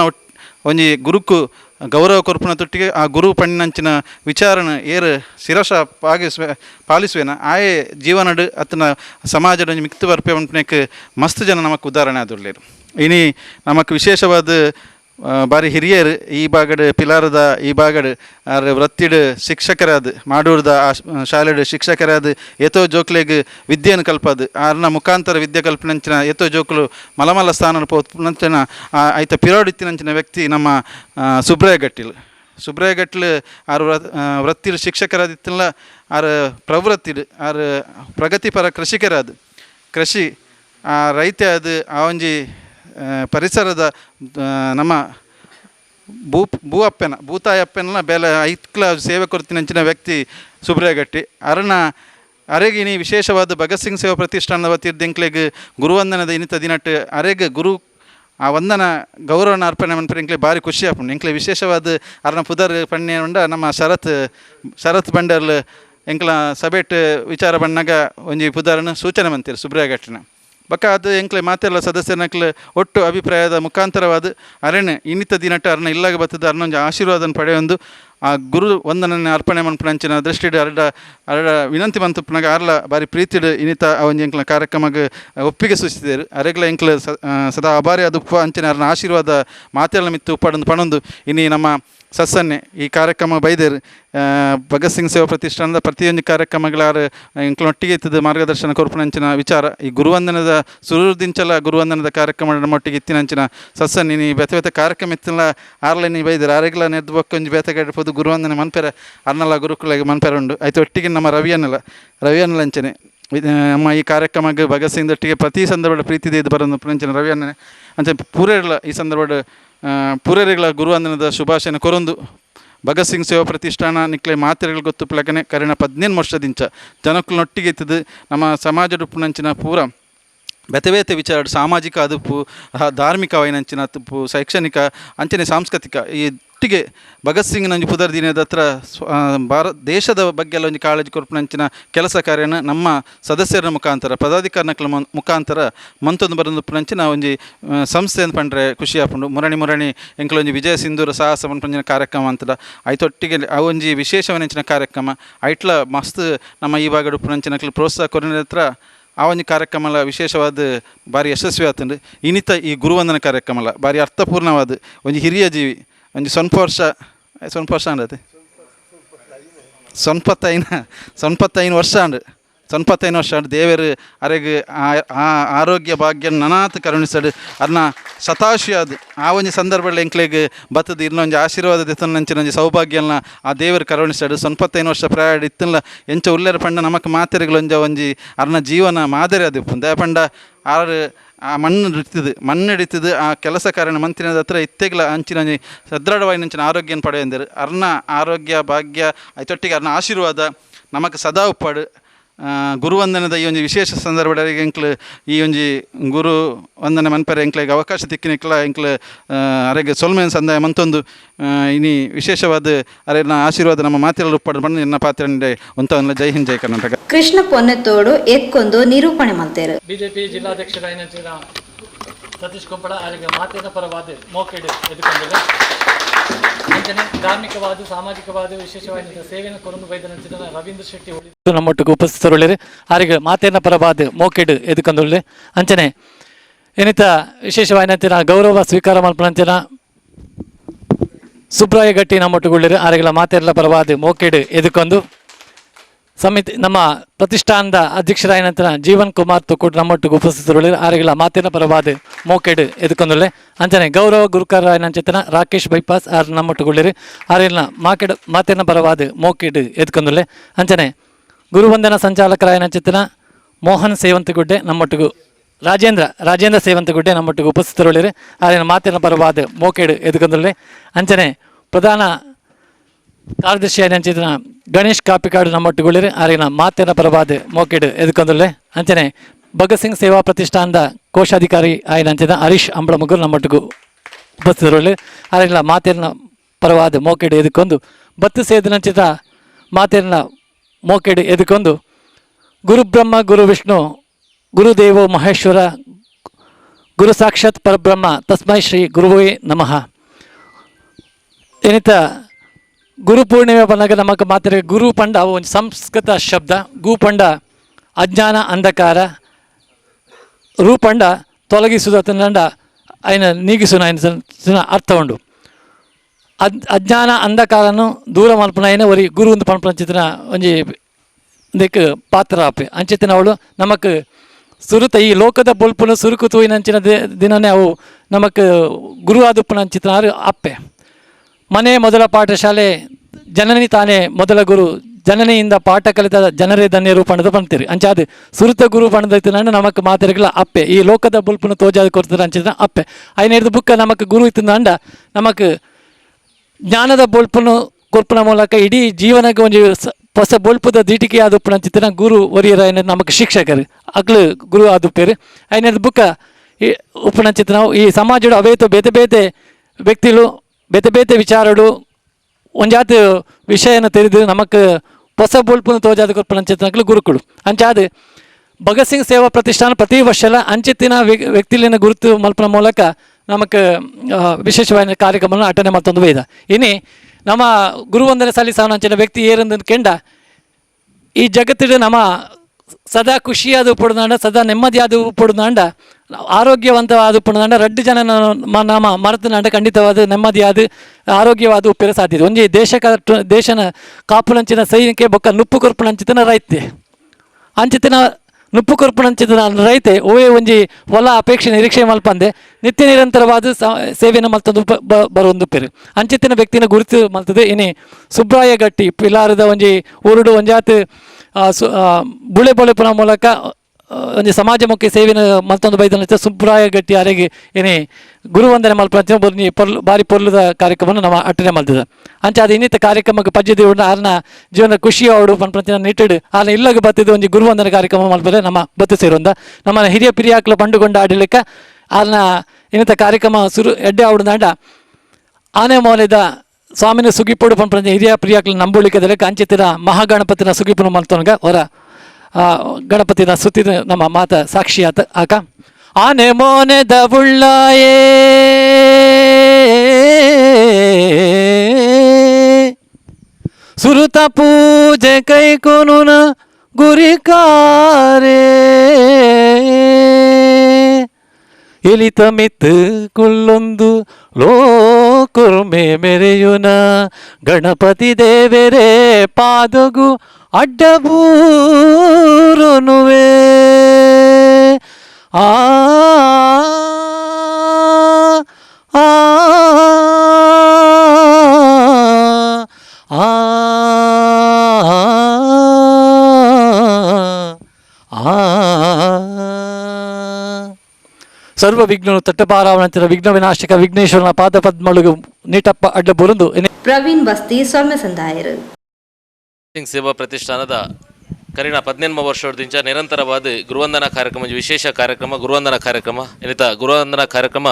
[SPEAKER 8] ಒಂಜಿ ಗುರುಕು ಗೌರವ ಕೊರ್ಪುನ ತೊಟ್ಟಿಗೆ ಆ ಗುರು ಪಣ್ಣಂಚಿನ ವಿಚಾರನ ಏರು ಶಿರಸ ಪಾಗಿಸುವೆ, ಪಾಲಿಸುವೆನ. ಆಯೇ ಜೀವನಡ್ ಅತ್ತನ ಸಮಾಜದ ಮಿಕ್ತು ಬರ್ಪೆ ಉಂಟನೆಕ್ ಮಸ್ತ್ ಜನ ನಮಕ್ ಉದಾಹರಣೆ ಆದುಳ್ಳೇರು ಇನಿ ನಮಕ್ ವಿಶೇಷವಾದ ಬಾರಿ ಹಿರಿಯರು ಈ ಬಾಗಡ್ ಪಿಲಾರದ ಈ ಬಾಗಡ್ ಆರ್ ವೃತ್ತಿಡ್ ಶಿಕ್ಷಕರಾದ ಮಾಡೂರ್ದ ಆ ಶಾಲೆಡ್ ಶಿಕ್ಷಕರಾದ ಏತೋ ಜೋಕ್ಲೆಗ್ ವಿದ್ಯೆಯನ್ನು ಕಲ್ಪದು ಆರ್ನ ಮುಖಾಂತರ ವಿದ್ಯೆ ಕಲ್ಪನಂಚಿನ ಏತೋ ಜೋಕ್ಲು ಮಲಮಲ ಸ್ಥಾನ ಪೋತ್ನಂಚಿನ ಆಯ್ತ ಪಿರೋಡ್ ಇತ್ತಿನಂಚಿನ ವ್ಯಕ್ತಿ ನಮ್ಮ ಸುಬ್ರಯ್ಯಗಟ್ಲ ಗಟ್ಟಿಲ್ ಸುಬ್ರಾಯ ಗಟ್ಲ್ ಆರು ವೃತ್ತಿಡ್ ಶಿಕ್ಷಕರಾದಿತ್ತಿಲ್ಲ ಆರು ಪ್ರವೃತ್ತಿಡ್ ಆರು ಪ್ರಗತಿಪರ ಕೃಷಿಕರಾದ. ಕೃಷಿ ರೈತ ಅದು ಆ, ಪರಿಸರದ ನಮ್ಮ ಭೂ ಭೂ ಅಪ್ಪೆನ ಭೂತಾಯಿ ಅಪ್ಪೆನ ಬೇಲೆ ಐಕ್ಲ ಸೇವೆ ಕೊರ್ತಿನಂಚಿನ ವ್ಯಕ್ತಿ ಸುಬ್ರಾಯಗಟ್ಟಿ ಅರಣ ಅರೆಗಿನಿ ವಿಶೇಷವಾದ ಭಗತ್ ಸಿಂಗ್ ಸೇವಾ ಪ್ರತಿಷ್ಠಾನದ ವತಿರ್ದಿಂಕ್ಲೆಗ್ ಗುರುವಂದನದ ಇನಿತ ದಿನಟ್ಟು ಅರೆಗ್ ಗುರು, ಆ ವಂದನ ಗೌರವನ ಅರ್ಪಣೆ ಮನ್ಪರೆ ಎಂಕ್ಲೆ ಭಾರಿ ಖುಷಿ ಆಪುಂಡು ಇಂಕ್ಲೆ ವಿಶೇಷವಾದ ಅರಣ ಪುದರ್ ಪಣ್ಣೆ ಉಂಡ ನಮ್ಮ ಶರತ್ ಶರತ್ ಬಂಡರ್ಲ್ ಎಂಕ್ಲ ಸಭೆಟ್ ವಿಚಾರ ಬಣ್ಣಗ ಒಂಜಿ ಪುದರ್ನ ಸೂಚನೆ ಮಂತಿರು ಸುಬ್ರಾಯಗಟ್ಟಿನ ಬಕ್ಕ ಅದು ಎಂಕ್ಲೆ ಮಾತೆಲ್ಲ ಸದಸ್ಯನಕ್ಲೆ ಒಟ್ಟು ಅಭಿಪ್ರಾಯದ ಮುಖಾಂತರವಾದ ಅರಣ್ಯ, ಇನ್ನಿತ ದಿನಟ ಅರ್ಣ ಇಲ್ಲಾಗ ಬತ್ತದ ಅರ್ನೊಂಜಿ ಆಶೀರ್ವಾದನ ಪಡೆಯೊಂದು ಆ ಗುರು ವಂದನನೆ ಅರ್ಪಣೆ ಮನ್ಪುನಂಚಿನ ದೃಷ್ಟಿ ಅರಡ ಅರಡ ವಿನಂತಿ ಮಂತುಪ್ನಾಗ ಆರ್ಲ ಬಾರಿ ಪ್ರೀತಿಡ್ ಇನಿತ ಅವನ ಎಂಕ್ಲ ಕಾರ್ಯಕ್ರಮಗ್ ಒಪ್ಪಿಗೆ ಸೂಚಿಸಿದರು. ಅರೆಗ್ಲ ಎಂಕ್ಲ ಸದಾ ಅಭಾರಿ ಅದು ಅಂಚಿನ ಅರ್ನ ಆಶೀರ್ವಾದ ಮಾತೆಲ್ಲ ಮಿತ್ತು ಉಪ್ಪಡೊಂದು ಪಣೊಂದು. ಇನಿ ನಮ್ಮ ಸಸ್ಸನ್ನೆ, ಈ ಕಾರ್ಯಕ್ರಮ ಬೈದೇರು. ಭಗತ್ ಸಿಂಗ್ ಸೇವಾ ಪ್ರತಿಷ್ಠಾನದ ಪ್ರತಿಯೊಂದು ಕಾರ್ಯಕ್ರಮಗಳಾರು ಇಂಕ್ಲೊಟ್ಟಿಗೆ ಇತ್ತದ ಮಾರ್ಗದರ್ಶನ ಕೊರ್ಪುನಂಚಿನ ವಿಚಾರ. ಈ ಗುರುವಂದನದ ಸುರುದಿಂಚಲ ಗುರುವಂದನದ ಕಾರ್ಯಕ್ರಮ ನಮ್ಮೊಟ್ಟಿಗೆ ಇತ್ತಿನಂಚಿನ ಸಸ್ಸನ್ನಿ ನೀ ಬೆತ ಬೆತ ಕಾರ್ಯಕ್ರಮ ಇತ್ತಿಲ್ಲ, ಆರ್ಲೆ ನೀ ಬೈದರು. ಆರೆಗ್ಲ ನೆದ್ದು ಬಕ್ಕೊಂಜು ಬೇತೆಗಾಡಿ ಪೋದು ಗುರುವಂದನೆ ಮನ್ಪೆರ ಅರ್ನಲ ಗುರುಕುಲಗೆ ಮನ್ಪೆರ ಉಂಡು ಆಯ್ತು ಒಟ್ಟಿಗೆ ನಮ್ಮ ರವಿ ರವಿಯನ್ನಲ ಅಂಚನೆ. ಇದು ನಮ್ಮ ಈ ಕಾರ್ಯಕ್ರಮಕ್ಕೆ ಭಗತ್ ಸಿಂಗ್ ಒಟ್ಟಿಗೆ ಪ್ರತಿ ಸಂದರ್ಭದ ಪ್ರೀತಿ ಇದು ಬರೋದು ಪ್ರಂಚನೆ ರವಿ ಅನ್ನನೆ. ಅಂಚೆ ಪೂರೇರ್ಲ ಈ ಸಂದರ್ಭದ ಪೂರೇರಿಗಳ ಗುರುವಂದನದ ಶುಭಾಶಯನ ಕೊರೊಂದು. ಭಗತ್ ಸಿಂಗ್ ಸೇವಾ ಪ್ರತಿಷ್ಠಾನ, ನಿಕ್ಲೆ ಮಾತ್ರೆಗಳು ಗೊತ್ತು ಪ್ಲಕನೆ ಕರಿನ ಪದ್ನೇನು ವರ್ಷದಿಂಚ ಜನಕ್ಕಳನ್ನೊಟ್ಟಿಗೆ ಇತ್ತದ ನಮ್ಮ ಸಮಾಜ ಉಪ್ಪುನಂಚಿನ ಪೂರ ಬೇತೆ ಬೇತೆ ವಿಚಾರ, ಸಾಮಾಜಿಕ ಅದುಪು, ಧಾರ್ಮಿಕ ವೈನಂಚಿನ ತುಪ್ಪು ಶೈಕ್ಷಣಿಕ, ಅಂಚನೆ ಸಾಂಸ್ಕೃತಿಕ, ಈ ಒಟ್ಟಿಗೆ ಭಗತ್ ಸಿಂಗ್ ನಂಜು ಪುದರ್ ದಿನದ ಹತ್ರ ಸ್ವ- ಭಾರತ, ದೇಶದ ಬಗ್ಗೆ ಎಲ್ಲ ಒಂಜಿ ಕಾಳಜಿ ಕೊರ್ಪುನಂಚಿನ ಕೆಲಸ ಕಾರ್ಯನ ನಮ್ಮ ಸದಸ್ಯರ ಮುಖಾಂತರ ಪದಾಧಿಕಾರಿಗಳ ಮುಖಾಂತರ ಮಂತೊಂದು ಬರೋದು ಪುನಂಚಿನ ಒಂಜಿ ಸಂಸ್ಥೆ ಅಂತ ಪಂಡ್ರೆ ಖುಷಿ ಆಪುಂಡು ಮುರಣಿ ಮುರಣಿ ಎಂಕಲ ಒಂಜಿ ವಿಜಯ ಸಿಂಧೂರ ಸಾಹಸ ಪಂಪಿನ ಕಾರ್ಯಕ್ರಮ ಅಂತದ ಐತೊಟ್ಟಿಗೆ ಆ ಒಂಜಿ ವಿಶೇಷವನಂಚಿನ ಕಾರ್ಯಕ್ರಮ, ಐಟ್ಲ ಮಸ್ತ್ ನಮ್ಮ ಈ ಭಾಗ ಪುನಂಚಿನ ಪ್ರೋತ್ಸಾಹ ಕೊರಿನ ಹತ್ರ ಆ ಒಂದು ಕಾರ್ಯಕ್ರಮಲ ವಿಶೇಷವಾದ ಭಾರಿ ಯಶಸ್ವಿ ಆತುಂಡು ಇನಿತ ಈ ಗುರುವಂದನ ಕಾರ್ಯಕ್ರಮಲ ಭಾರಿ ಅರ್ಥಪೂರ್ಣವಾದ ಒಂದು ಹಿರಿಯ ಜೀವಿ. ಒಂದು ಸ್ವಲ್ಪ ವರ್ಷ ಸ್ವಲ್ಪ ವರ್ಷ ಅಂಡತೆ ಸೊನ್ಪತ್ತೈನ ಸೊನ್ಪತ್ತೈನು ವರ್ಷ ಅಂಡು ಸೊನ್ಪತ್ತೈನು ವರ್ಷ ಅಂಡು ದೇವರ ಅರೆಗ್ ಆ- ಆರೋಗ್ಯ ಭಾಗ್ಯ ನನಾತ್ ಕರುಣಿಸಡು ಅರ್ನ ಅದು. ಆ ಒಂದು ಸಂದರ್ಭದಲ್ಲಿ ಎಂಕ್ಲೆಗ್ ಬತ್ತದ ಇನ್ನೊಂದು ಆಶೀರ್ವಾದ ದಿತ್ತನಂಚಿನ ಒಂಜಿ ಸೌಭಾಗ್ಯನ ಆ ದೇವರು ಕರುಣಿಸಡು ಸೊನ್ಪತ್ತೈನು ವರ್ಷ ಪ್ರಯಾಣ ಇತ್ತಲ್ಲ, ಎಂಚ ಉಲ್ಲೇರ ಪಂಡ ನಮಕ್ ಮಾತೆರೆಗಳೊಂಜ ಒಂಜಿ ಅರ್ನ ಜೀವನ ಮಾದರಿ ಅದು. ದಯಪಂಡ ಆರು ಆ ಮಣ್ಣು ಹಿಡಿತದೆ ಮಣ್ಣು ಹಿಡಿತದೆ ಆ ಕೆಲಸ ಕಾರಣ ಮಂತ್ರಿನ ಹತ್ರ ಇತ್ತೆಗ್ಲ ಅಂಚಿನ ಸದೃಢವಾಗಿ ನಂಚಿನ ಆರೋಗ್ಯನ ಪಡೆಯಂದಿರು ಅರ್ನ ಆರೋಗ್ಯ, ಭಾಗ್ಯ, ಐತೊಟ್ಟಿಗೆ ಅರ್ನ ಆಶೀರ್ವಾದ ನಮಗೆ ಸದಾ ಉಪ್ಪಾಡು. ಗುರುವಂದನದ ಈ ಒಂದು ವಿಶೇಷ ಸಂದರ್ಭದಲ್ಲಿ ಎಂಕ್ಲು ಈ ಒಂಜಿ ಗುರು ವಂದನೆ ಮನ್ಪರೆ ಎಂಕ್ಲೆಗೆ ಅವಕಾಶ ತಿಕ್ಕಿನಿಕ್ಲ ಎಂಕ್ಲು ಅರೆಗೆ ಸೊಲ್ಮೆನ್ ಸಂದಾಯ ಮಂತೊಂದು ಇನಿ ವಿಶೇಷವಾದ ಅರೆನ ಆಶೀರ್ವಾದ ನಮ್ಮ ಮಾತಿರಲು ಉಪ್ಪಾಡು ಬಂದು ನಿನ್ನ ಪಾತ್ರೆ ಒಂತ ಜೈ ಹಿಂದ್ ಜೈ ಕರ್ನಾಟಕ.
[SPEAKER 2] ಕೃಷ್ಣ ಪೊನ್ನೆತ್ತೋಡು ಎತ್ಕೊಂದು ನಿರೂಪಣೆ ಮಾಡ್ತೇರು
[SPEAKER 3] ಬಿಜೆಪಿ ಜಿಲ್ಲಾಧ್ಯಕ್ಷರಾಗಿನ ಸತೀಶ್ ಕುಂಪಳ ಅವರಿಗೆ ಮಾತಿನ ಪರವಾದ ಮೋಕೆಡೆ ಎದುಕೊಂಡಿದೆ ಅಂಚನೆ ಧಾರ್ಮಿಕವಾದ, ಸಾಮಾಜಿಕವಾದ ವಿಶೇಷವಾಗಿ ಸೇವೆಯನ್ನು ಕೊರೊಂದು ವೈದ್ಯನಂಚಿನ ರವೀಂದ್ರ ಶೆಟ್ಟಿ ಉಳಿದು ನಮ್ಮೊಟ್ಟಿಗೆ ಉಪಸ್ಥಿತರುಳ್ಳಿರಿ ಅವರಿಗೆ ಮಾತಿನ ಪರವಾದ ಮೋಕೆಡ್ ಎದುಕೊಂಡುಳ್ಳಿ ಅಂಚನೆ ಏನಿತ ವಿಶೇಷವಾಯಿನಂಚಿನ ಗೌರವ ಸ್ವೀಕಾರ ಮಲ್ಪನಂಚಿನ ಸುಬ್ರಾಯ ಗಟ್ಟಿ ನಮ್ಮೊಟ್ಟಿಗುಳ್ಳಿರಿ ಅವರಿಗೆಲ್ಲ ಮಾತೆಲ್ಲ ಪರವಾದ ಮೋಕೆಡ್ ಎದುಕೊಂಡು ಸಮಿತಿ ನಮ್ಮ ಪ್ರತಿಷ್ಠಾನದ ಅಧ್ಯಕ್ಷರಾಯ ನಂತರ ಜೀವನ್ ಕುಮಾರ್ ತುಕೂಟ್ ನಮ್ಮೊಟ್ಟಿಗೆ ಉಪಸ್ಥಿತರುಳ್ಳಿ ಆರಿಗಳ ಮಾತಿನ ಪರವಾದ ಮೋಕೆಡ್ ಎದುಕೊಂದುಳ್ಳೆ ಅಂಚನೆ ಗೌರವ ಗುರುಕಾರ ನಂಚೆತನ ರಾಕೇಶ್ ಬೈಪಾಸ್ ಆರ್ ನಮ್ಮೊಟ್ಟುಗೊಳ್ಳಿರಿ ಆರಿನ ಮಾಕೆಡ್ ಮಾತಿನ ಪರವಾದ ಮೋಕೆಡ್ ಎದುಕೊಂದುಳ್ಳೆ ಅಂಚನೆ ಗುರುವಂದನ ಸಂಚಾಲಕರಾಯ ನಂಚೆತನ ಮೋಹನ್ ಸೇವಂತಗುಡ್ಡೆ ನಮ್ಮೊಟ್ಟಿಗೂ ರಾಜೇಂದ್ರ ರಾಜೇಂದ್ರ ಸೇವಂತಗುಡ್ಡೆ ನಮ್ಮೊಟ್ಟಿಗೆ ಉಪಸ್ಥಿತರುಳ್ಳಿರಿ ಆರಿನ ಮಾತಿನ ಪರವಾದ ಮೋಕೆಡ್ ಎದುಕೊಂದುಳ್ಳೆ ಅಂಚನೆ ಪ್ರಧಾನ ಕಾರ್ಯದರ್ಶಿ ಅಂಚಿನ ಗಣೇಶ್ ಕಾಪಿಕಾಡು ನಮ್ಮೊಟ್ಟುಗೊಳ್ಳಿರಿ ಆರಿನ ಮಾತಿನ ಪರವಾದ ಮೋಕೆಡ್ ಎದುಕೊಂದುಲ್ಲೆ ಅಂಚನೆ ಭಗತ್ ಸಿಂಗ್ ಸೇವಾ ಪ್ರತಿಷ್ಠಾನದ ಕೋಶಾಧಿಕಾರಿ ಆಯ್ನ ಅಂಚಿನ ಹರೀಶ್ ಅಂಬಳಮಗುರು ನಮ್ಮೊಟ್ಟಿಗೂ ಉಪಸ್ಥಿತರುಳ್ಳಿ ಆರಿನ ಮಾತಿನ ಪರವಾದ ಮೋಕೆಡು ಎದುಕೊಂಡು ಬತ್ತು ಸೇದಿನಂಚಿತ ಮಾತಿನ ಮೋಕೆಡು ಎದುಕೊಂಡು ಗುರು ಬ್ರಹ್ಮ ಗುರು ವಿಷ್ಣು ಗುರುದೇವೋ ಮಹೇಶ್ವರ, ಗುರು ಸಾಕ್ಷಾತ್ ಪರಬ್ರಹ್ಮ, ತಸ್ಮೈ ಶ್ರೀ ಗುರುವೇ ನಮಃ. ಏನಿತ ಗುರು ಗುರುಪೂರ್ಣಿಮೆ ಬಂದಾಗ ನಮಗೆ ಮಾತ್ರ ಗುರುಪಂಡ ಒಂದು ಸಂಸ್ಕೃತ ಶಬ್ದ. ಗುಪಂಡ ಅಜ್ಞಾನ ಅಂಧಕಾರ. ರೂಪಂಡ ತೊಲಗಿಸುವುದು ತಂಡ ಆಯ್ನ ನೀಗಿಸುನ ಆಯ್ನ ಅರ್ಥ ಉಂಡು. ಅದ್ ಅಜ್ಞಾನ ಅಂಧಕಾರನು ದೂರ ಮಲ್ಪನ ಒರಿ ಗುರು ಒಂದು ಪಂಪನ ಚಿತ್ರನ ಒಂಜಿ ಇದಕ್ಕೆ ಪಾತ್ರ ಆಪೆ. ಅಂಚಿತ್ತಿನ ಅವಳು ನಮಕ್ ಸುರುತ ಈ ಲೋಕದ ಬೊಲ್ಪುನ ಸುರುಕು ತೂಯಿನಂಚಿನ ದಿನನೇ ಅವು ನಮಕ್ ಗುರು ಆದುಪ್ಪನ ಚಿತ್ರ ಅಪ್ಪೆ ಮನೆ ಮೊದಲ ಪಾಠಶಾಲೆ ಜನನಿ ತಾನೇ ಮೊದಲ ಗುರು. ಜನನಿಯಿಂದ ಪಾಠ ಕಲಿತ ಜನರೇ ಧನ್ಯರು ಪಣದ ಪಣ್ತೀರಿ. ಅಂಚಾದ ಸುರುತ ಗುರು ಪಣದೈತಿ ನಾನು ನಮಕ್ ಮಾತಿರಗಳ ಅಪ್ಪೆ. ಈ ಲೋಕದ ಬುಲ್ಪನ ತೋಜಾದ ಕೊಡ್ತಾರೆ ಅಂಚಿದ ಅಪ್ಪೆ. ಐನೈದು ಬುಕ್ಕ ನಮಕ್ ಗುರು ಇತ್ತು ಅಂಡ ನಮಕ್ ಜ್ಞಾನದ ಬೊಲ್ಪುನು ಕೊರ್ಪನ ಮೂಲಕ ಇಡೀ ಜೀವನಕ್ಕೆ ಒಂದು ಹೊಸ ಬೊಲ್ಪುದ ದೀಟಿಕೆ ಆದುಪ್ಪನ ಚಿತ್ರ ಗುರು ಒರಿಯರ ನಮಕ್ ಶಿಕ್ಷಕರು. ಅಗ್ಲು ಗುರು ಆದುಪ್ಪೇರು ಐನೈದು ಬುಕ್ಕ ಈ ಉಪ್ಪನ ನಾವು ಈ ಸಮಾಜದ ಅವೇತು ಬೇತೆ ಬೇತೆ ವ್ಯಕ್ತಿಲು ಬೇತೆ ಬೇತೆ ವಿಚಾರಗಳು ಒಂಜಾತ್ ವಿಷಯನ ತೆರೆದು ನಮಕ್ ಹೊಸ ಬೊಲ್ಪುನ ತೋಜಾದ ಚಿತ್ರಗಳು ಗುರುಕುಳು. ಅಂಚಾದ ಭಗತ್ ಸಿಂಗ್ ಸೇವಾ ಪ್ರತಿಷ್ಠಾನ ಪ್ರತಿ ವರ್ಷಲ ಅಂಚಿತ್ತಿನ ವ್ಯಕ್ತಿಲಿನ ಗುರುತು ಮಲ್ಪನ ಮೂಲಕ ನಮಕ್ ವಿಶೇಷವಾದ ಕಾರ್ಯಕ್ರಮ ಅಟೆಂಡ್ ಮತ್ತೊಂದು ವೇದ. ಇನಿ ನಮ್ಮ ಗುರುವಂದನೆ ಸಲ್ಲಿಸ ಅಂಚಿನ ವ್ಯಕ್ತಿ ಏರಂದ ಕೆಂಡ, ಈ ಜಗತ್ತಿನ ನಮ್ಮ ಸದಾ ಖುಷಿಯಾದ ಪುಡ್ದಾಂಡ ಸದಾ ನೆಮ್ಮದಿಯಾದ ಪುಡ್ದಾಂಡ ಆರೋಗ್ಯವಂತವಾದ ಪುಡ್ದಾಂಡ ರಡ್ಡು ಜನ ನಮ್ಮ ಮರತನಾಂಡ ಖಂಡಿತವಾದ ನೆಮ್ಮದಿಯಾದ, ಆರೋಗ್ಯವಾದ ಉಪ್ಪಿರ ಸಾಧ್ಯತೆ. ಒಂಜಿ ದೇಶ ದೇಶನ ಕಾಪುನಂಚಿನ ಸೈನಿಕೆ ಬೊಕ್ಕ ನುಪ್ಪು ಕೊರ್ಪುನಂಚಿತನ ರೈತೆ ಅಂಚಿತನ ನುಪ್ಪು ಕೊರ್ಪುನಂಚಿತನ ರೈತೆ ಓವೇ ಒಂಜಿ ಹೊಲ ಅಪೇಕ್ಷೆ ನಿರೀಕ್ಷೆ ಮಲ್ಪಂದೆ. ನಿತ್ಯ ನಿರಂತರವಾದ ಸೇವೆಯನ್ನು ಮಲ್ತೊಂದು ಬ- ಬ- ಬರೊಂದು ಪೆರು ಅಂಚಿತ್ತಿನ ವ್ಯಕ್ತಿನ ಗುರುತು ಮಲ್ತದೆ. ಇನಿ ಸುಬ್ರಾಯ ಗಟ್ಟಿ ಪಿಲಾರದ ಒಂಜಿ ಉರುಡು ಒಂಜಾತ್ ಸು ಬುಳೆ ಬೊಳೆಪುನ ಮೂಲಕ ಒಂಜಿ ಸಮಾಜಮುಖಿ ಸೇವೆನ ಮತ್ತೊಂದು ಬೈದ ಸುಬ್ರಾಯ ಗಟ್ಟಿ ಅರೆಗೆ ಏನೇ ಗುರುವಂದನೆ ಮಲ್ಪ ಬರ್ನಿ ಪೊರ್ಲು ಬಾರಿ ಪೊರ್ಲುದ ಕಾರ್ಯಕ್ರಮವನ್ನು ನಾವು ಅಟ್ಟನೆ ಮಲ್ತದ ಅಂಚೆ ಅದು ಇನ್ನಿತ ಕಾರ್ಯಕ್ರಮಕ್ಕೆ ಪಜ್ಜದಿ ಉಂಡು ಆರ್ನ ಜೀವನ ಖುಷಿ ಅವಡು ಪಂಪ್ರತಿನ ನಿಟ್ಟಿಡ್ ಆರ್ನ ಇಲ್ಲಗೆ ಬತ್ತಿದ್ದು ಒಂದು ಗುರುವಂದನೆ ಕಾರ್ಯಕ್ರಮ ಮಲ್ಪರೆ ನಮ್ಮ ಬತ್ತು ಸೇರೊಂದ ನಮ್ಮ ಹಿರಿಯ ಪಿರಿಯಾಕ್ಲ ಪಂಡುಗೊಂಡ ಆಡಳಿಕ ಆರ್ನ ಇನ್ನಿತ ಕಾರ್ಯಕ್ರಮ ಸುರು ಎಡ್ಡೆ ಆವಡುದಾಂಡ ಆನೆ ಮೌಲ್ಯದ ಸ್ವಾಮಿನ ಸುಗಿಪೋಡು ಪಂಪನ ಹಿರಿಯ ಪ್ರಿಯಾಕ್ಲ ನಂಬುಳಿಕದಲ್ಲಿ ಕಾಂಚಿತಿನ ಮಹಾಗಣಪತಿನ ಸುಗಿಪುನ ಮಲ್ತೊನಗ ಹೊರ ಆ, ಗಣಪತಿನ ಸುತ್ತಿದ ನಮ್ಮ ಮಾತ ಸಾಕ್ಷಿ ಆಕ. ಆನೆ ಮೋನೆ ಬುಳ್ಳಾಯೇ ಸುರುತ ಪೂಜೆ ಕೈಕೊನುನ ಗುರಿಕಾರೇ. ಎಲಿತ ಮಿತ್ ಕುಳ್ಳೊಂದು ಲೋಕುರ್ಮೆ ಮೆರೆಯುನ ಗಣಪತಿ ದೇವರೇ ಪಾದಗು ಅಡ್ಡಬೂರುನುವೆ. ಆ ಸರ್ವ ವಿಘ್ನನು ತಟ್ಟಪಾರಾವಣಂತಿನ ವಿಘ್ನ ವಿನಾಶಕ ವಿಘ್ನೇಶ್ವರನ ಪಾದ ಪದ್ಮಳುಗು ನೀಟಪ್ಪ ಅಡ್ಡ ಬುರುಂದು
[SPEAKER 2] ಪ್ರವೀಣ್ ಬಸ್ತಿ ಸೌಮ್ಯ ಸಂದಾಯರು.
[SPEAKER 9] ಸೇವಾ ಪ್ರತಿಷ್ಠಾನದ ಕರೀಣ ಪದಿನೆಂಟು ವರ್ಷದಿಂದ ನಿರಂತರವಾದ ಗುರುವಂದನಾ ಕಾರ್ಯಕ್ರಮ ವಿಶೇಷ ಕಾರ್ಯಕ್ರಮ ಗುರುವಂದನಾ ಕಾರ್ಯಕ್ರಮ. ಏನಿತ ಗುರುವಂದನಾ ಕಾರ್ಯಕ್ರಮ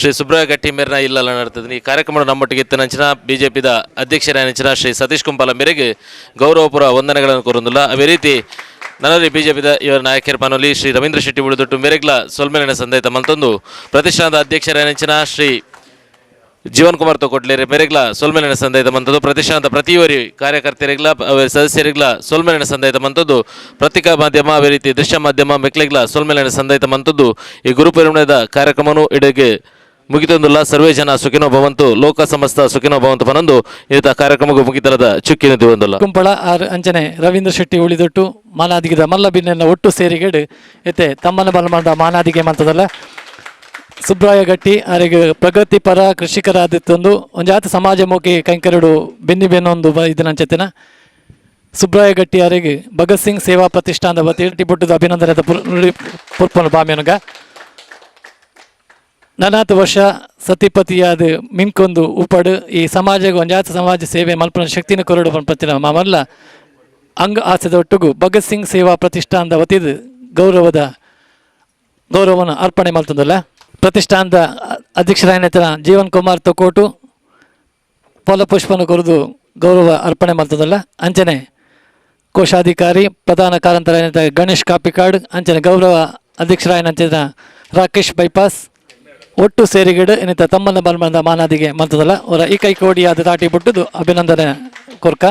[SPEAKER 9] ಶ್ರೀ ಸುಬ್ರಹ ಗಟ್ಟಿ ಮೇರಿನ ಇಲ್ಲೆಲ್ಲ ನಡ್ತದೆ ಈ ಕಾರ್ಯಕ್ರಮ ನಮ್ಮೊಟ್ಟಿಗೆ ಎತ್ತಿನಂಚಿನ ಬಿ ಜೆ ಪಿದ ಅಧ್ಯಕ್ಷರಾನಿಂಚಿನ ಶ್ರೀ ಸತೀಶ್ ಕುಂಪಾಲ ಮೇರೆಗೆ ಗೌರವಪುರ ವಂದನೆಗಳನ್ನು ಕೋರೊಂದಿಲ್ಲ ಅದೇ ರೀತಿ ನನ್ನಲ್ಲಿ ಬಿಜೆಪಿದ ಇವರ ನಾಯಕರ ಪನೋಲಿ ಶ್ರೀ ರವೀಂದ್ರ ಶೆಟ್ಟಿ ಉಳಿದೊಟ್ಟು ಮೇರೆಗ್ಲ ಸೊಲ್ಮೇಲಿನ ಸಂದೇತ. ಮಲ್ತೊಂದು ಪ್ರತಿಷ್ಠಾನದ ಅಧ್ಯಕ್ಷರಾನಿಂಚಿನ ಶ್ರೀ ಜೀವನ್ ಕುಮಾರ್ ತೊಕೊಟ್ಲೇರಿ ಮೇರೆಗ್ಲ ಸೊಲ್ಮೆಲಿನ ಸಂದೇತ. ಮಂತದ್ದು ಪ್ರತಿಷ್ಠಾನದ ಪ್ರತಿಯೊರಿ ಕಾರ್ಯಕರ್ತರಿಗ್ಲ ಸದಸ್ಯರಿಗ್ಲ ಸೊಲ್ಮೆಲಿನ ಸಂದೇತ. ಮಂತದ್ದು ಪತ್ರಿಕಾ ಮಾಧ್ಯಮ ಅದೇ ರೀತಿ ದೃಶ್ಯ ಮಾಧ್ಯಮ, ಮೆಕ್ಲೆಗ್ಲ ಸೊಲ್ಮೆಲಿನ ಸಂದೇತ. ಮಂತದ್ದು ಈ ಗುರುಪೂರ್ಣಿಮೆದ ಕಾರ್ಯಕ್ರಮನು ಇಡೆಗೆ ಮುಗಿತೊಂದುಲ್ಲ. ಸರ್ವೇ ಜನ ಸುಖಿನೋ ಭವಂತು, ಲೋಕ ಸಮಸ್ತ ಸುಖಿನೋ ಭವಂತು ಬನಂದು ಈತ ಕಾರ್ಯಕ್ರಮಕ್ಕೂ ಮುಗಿತರದ ಚುಕ್ಕಿನ ದಿವಂದುಲ್ಲ.
[SPEAKER 3] ಕುಂಪಳ ಆರ್ ಅಂಚನೆ ರವೀಂದ್ರ ಶೆಟ್ಟಿ ಉಳಿದೊಟ್ಟು, ಮಾನಾದಿಗದ ಮಲ್ಲಬಿನ್ನೆಲ್ಲ ಒಟ್ಟು ಸೇರಿಗೆಡು ಎತ್ತೆ ತಮ್ಮನ ಬಲಮಾಡ ಮಾನಾದಿಗೆ ಮಂತದಲ್ಲ. ಸುಬ್ರಾಯ ಗಟ್ಟಿ ಅವರಿಗೆ ಪ್ರಗತಿಪರ ಕೃಷಿಕರಾದಿತ್ತೊಂದು ಒಂಜಾತ ಸಮಾಜಮುಖಿ ಕೈಂಕರಡು ಬೆನ್ನಿ ಬೆನ್ನೊಂದು ಬ ಇದನಂಚೆತ್ತಿನ ಸುಬ್ರಾಯ ಗಟ್ಟಿ ಅವರಿಗೆ ಭಗತ್ ಸಿಂಗ್ ಸೇವಾ ಪ್ರತಿಷ್ಠಾನದ ಬತ್ತಿ ಬುಟ್ಟದ ಅಭಿನಂದನೆ ಪುರ್ಪನು ಬಾಮ್ಯನುಗ. ನನಾತು ವರ್ಷ ಸತಿಪತಿಯಾದ ಮಿಂಕೊಂದು ಉಪಡು ಈ ಸಮಾಜ ಒಂಜಾತ ಸಮಾಜ ಸೇವೆ ಮಲ್ಪನ ಶಕ್ತಿನ ಕೊರಡು ಪಂಪತ್ತಿನ ಮಾಮಲ್ಲ ಅಂಗ ಆಸೆದ ಒಟ್ಟಿಗೂ ಭಗತ್ ಸಿಂಗ್ ಸೇವಾ ಪ್ರತಿಷ್ಠಾನದ ವತಿದ ಗೌರವದ ಗೌರವವನ್ನು ಅರ್ಪಣೆ ಮಾಡ್ತದಲ್ಲ ಪ್ರತಿಷ್ಠಾನದ ಅಧ್ಯಕ್ಷರಾಯನ ಜೀವನ್ ಕುಮಾರ್ ತೊಕೋಟು ಫಲಪುಷ್ಪನ ಕೊರದು ಗೌರವ ಅರ್ಪಣೆ ಮಾಡ್ತದಲ್ಲ ಅಂಚನೆ ಕೋಶಾಧಿಕಾರಿ, ಪ್ರಧಾನ ಕಾರಂತರ ಗಣೇಶ್ ಕಾಪಿಕಾಡ್, ಅಂಚನೆ ಗೌರವ ಅಧ್ಯಕ್ಷರಾಯನಂಚಿನ ರಾಕೇಶ್ ಬೈಪಾಸ್ ಒಟ್ಟು ಸೇರಿಗಿಡು ಏನಿತ್ತ ತಮ್ಮನ ಬಲ್ಮಂದ ಮಾನಾದಿಗೆ ಮಂತದಲ್ಲ ಅವರ ಈ ಕೈ ಕೋಡಿಯಾದ ತಾಟಿ ಬಿಟ್ಟುದು ಅಭಿನಂದನೆ ಕೊರ್ಕ.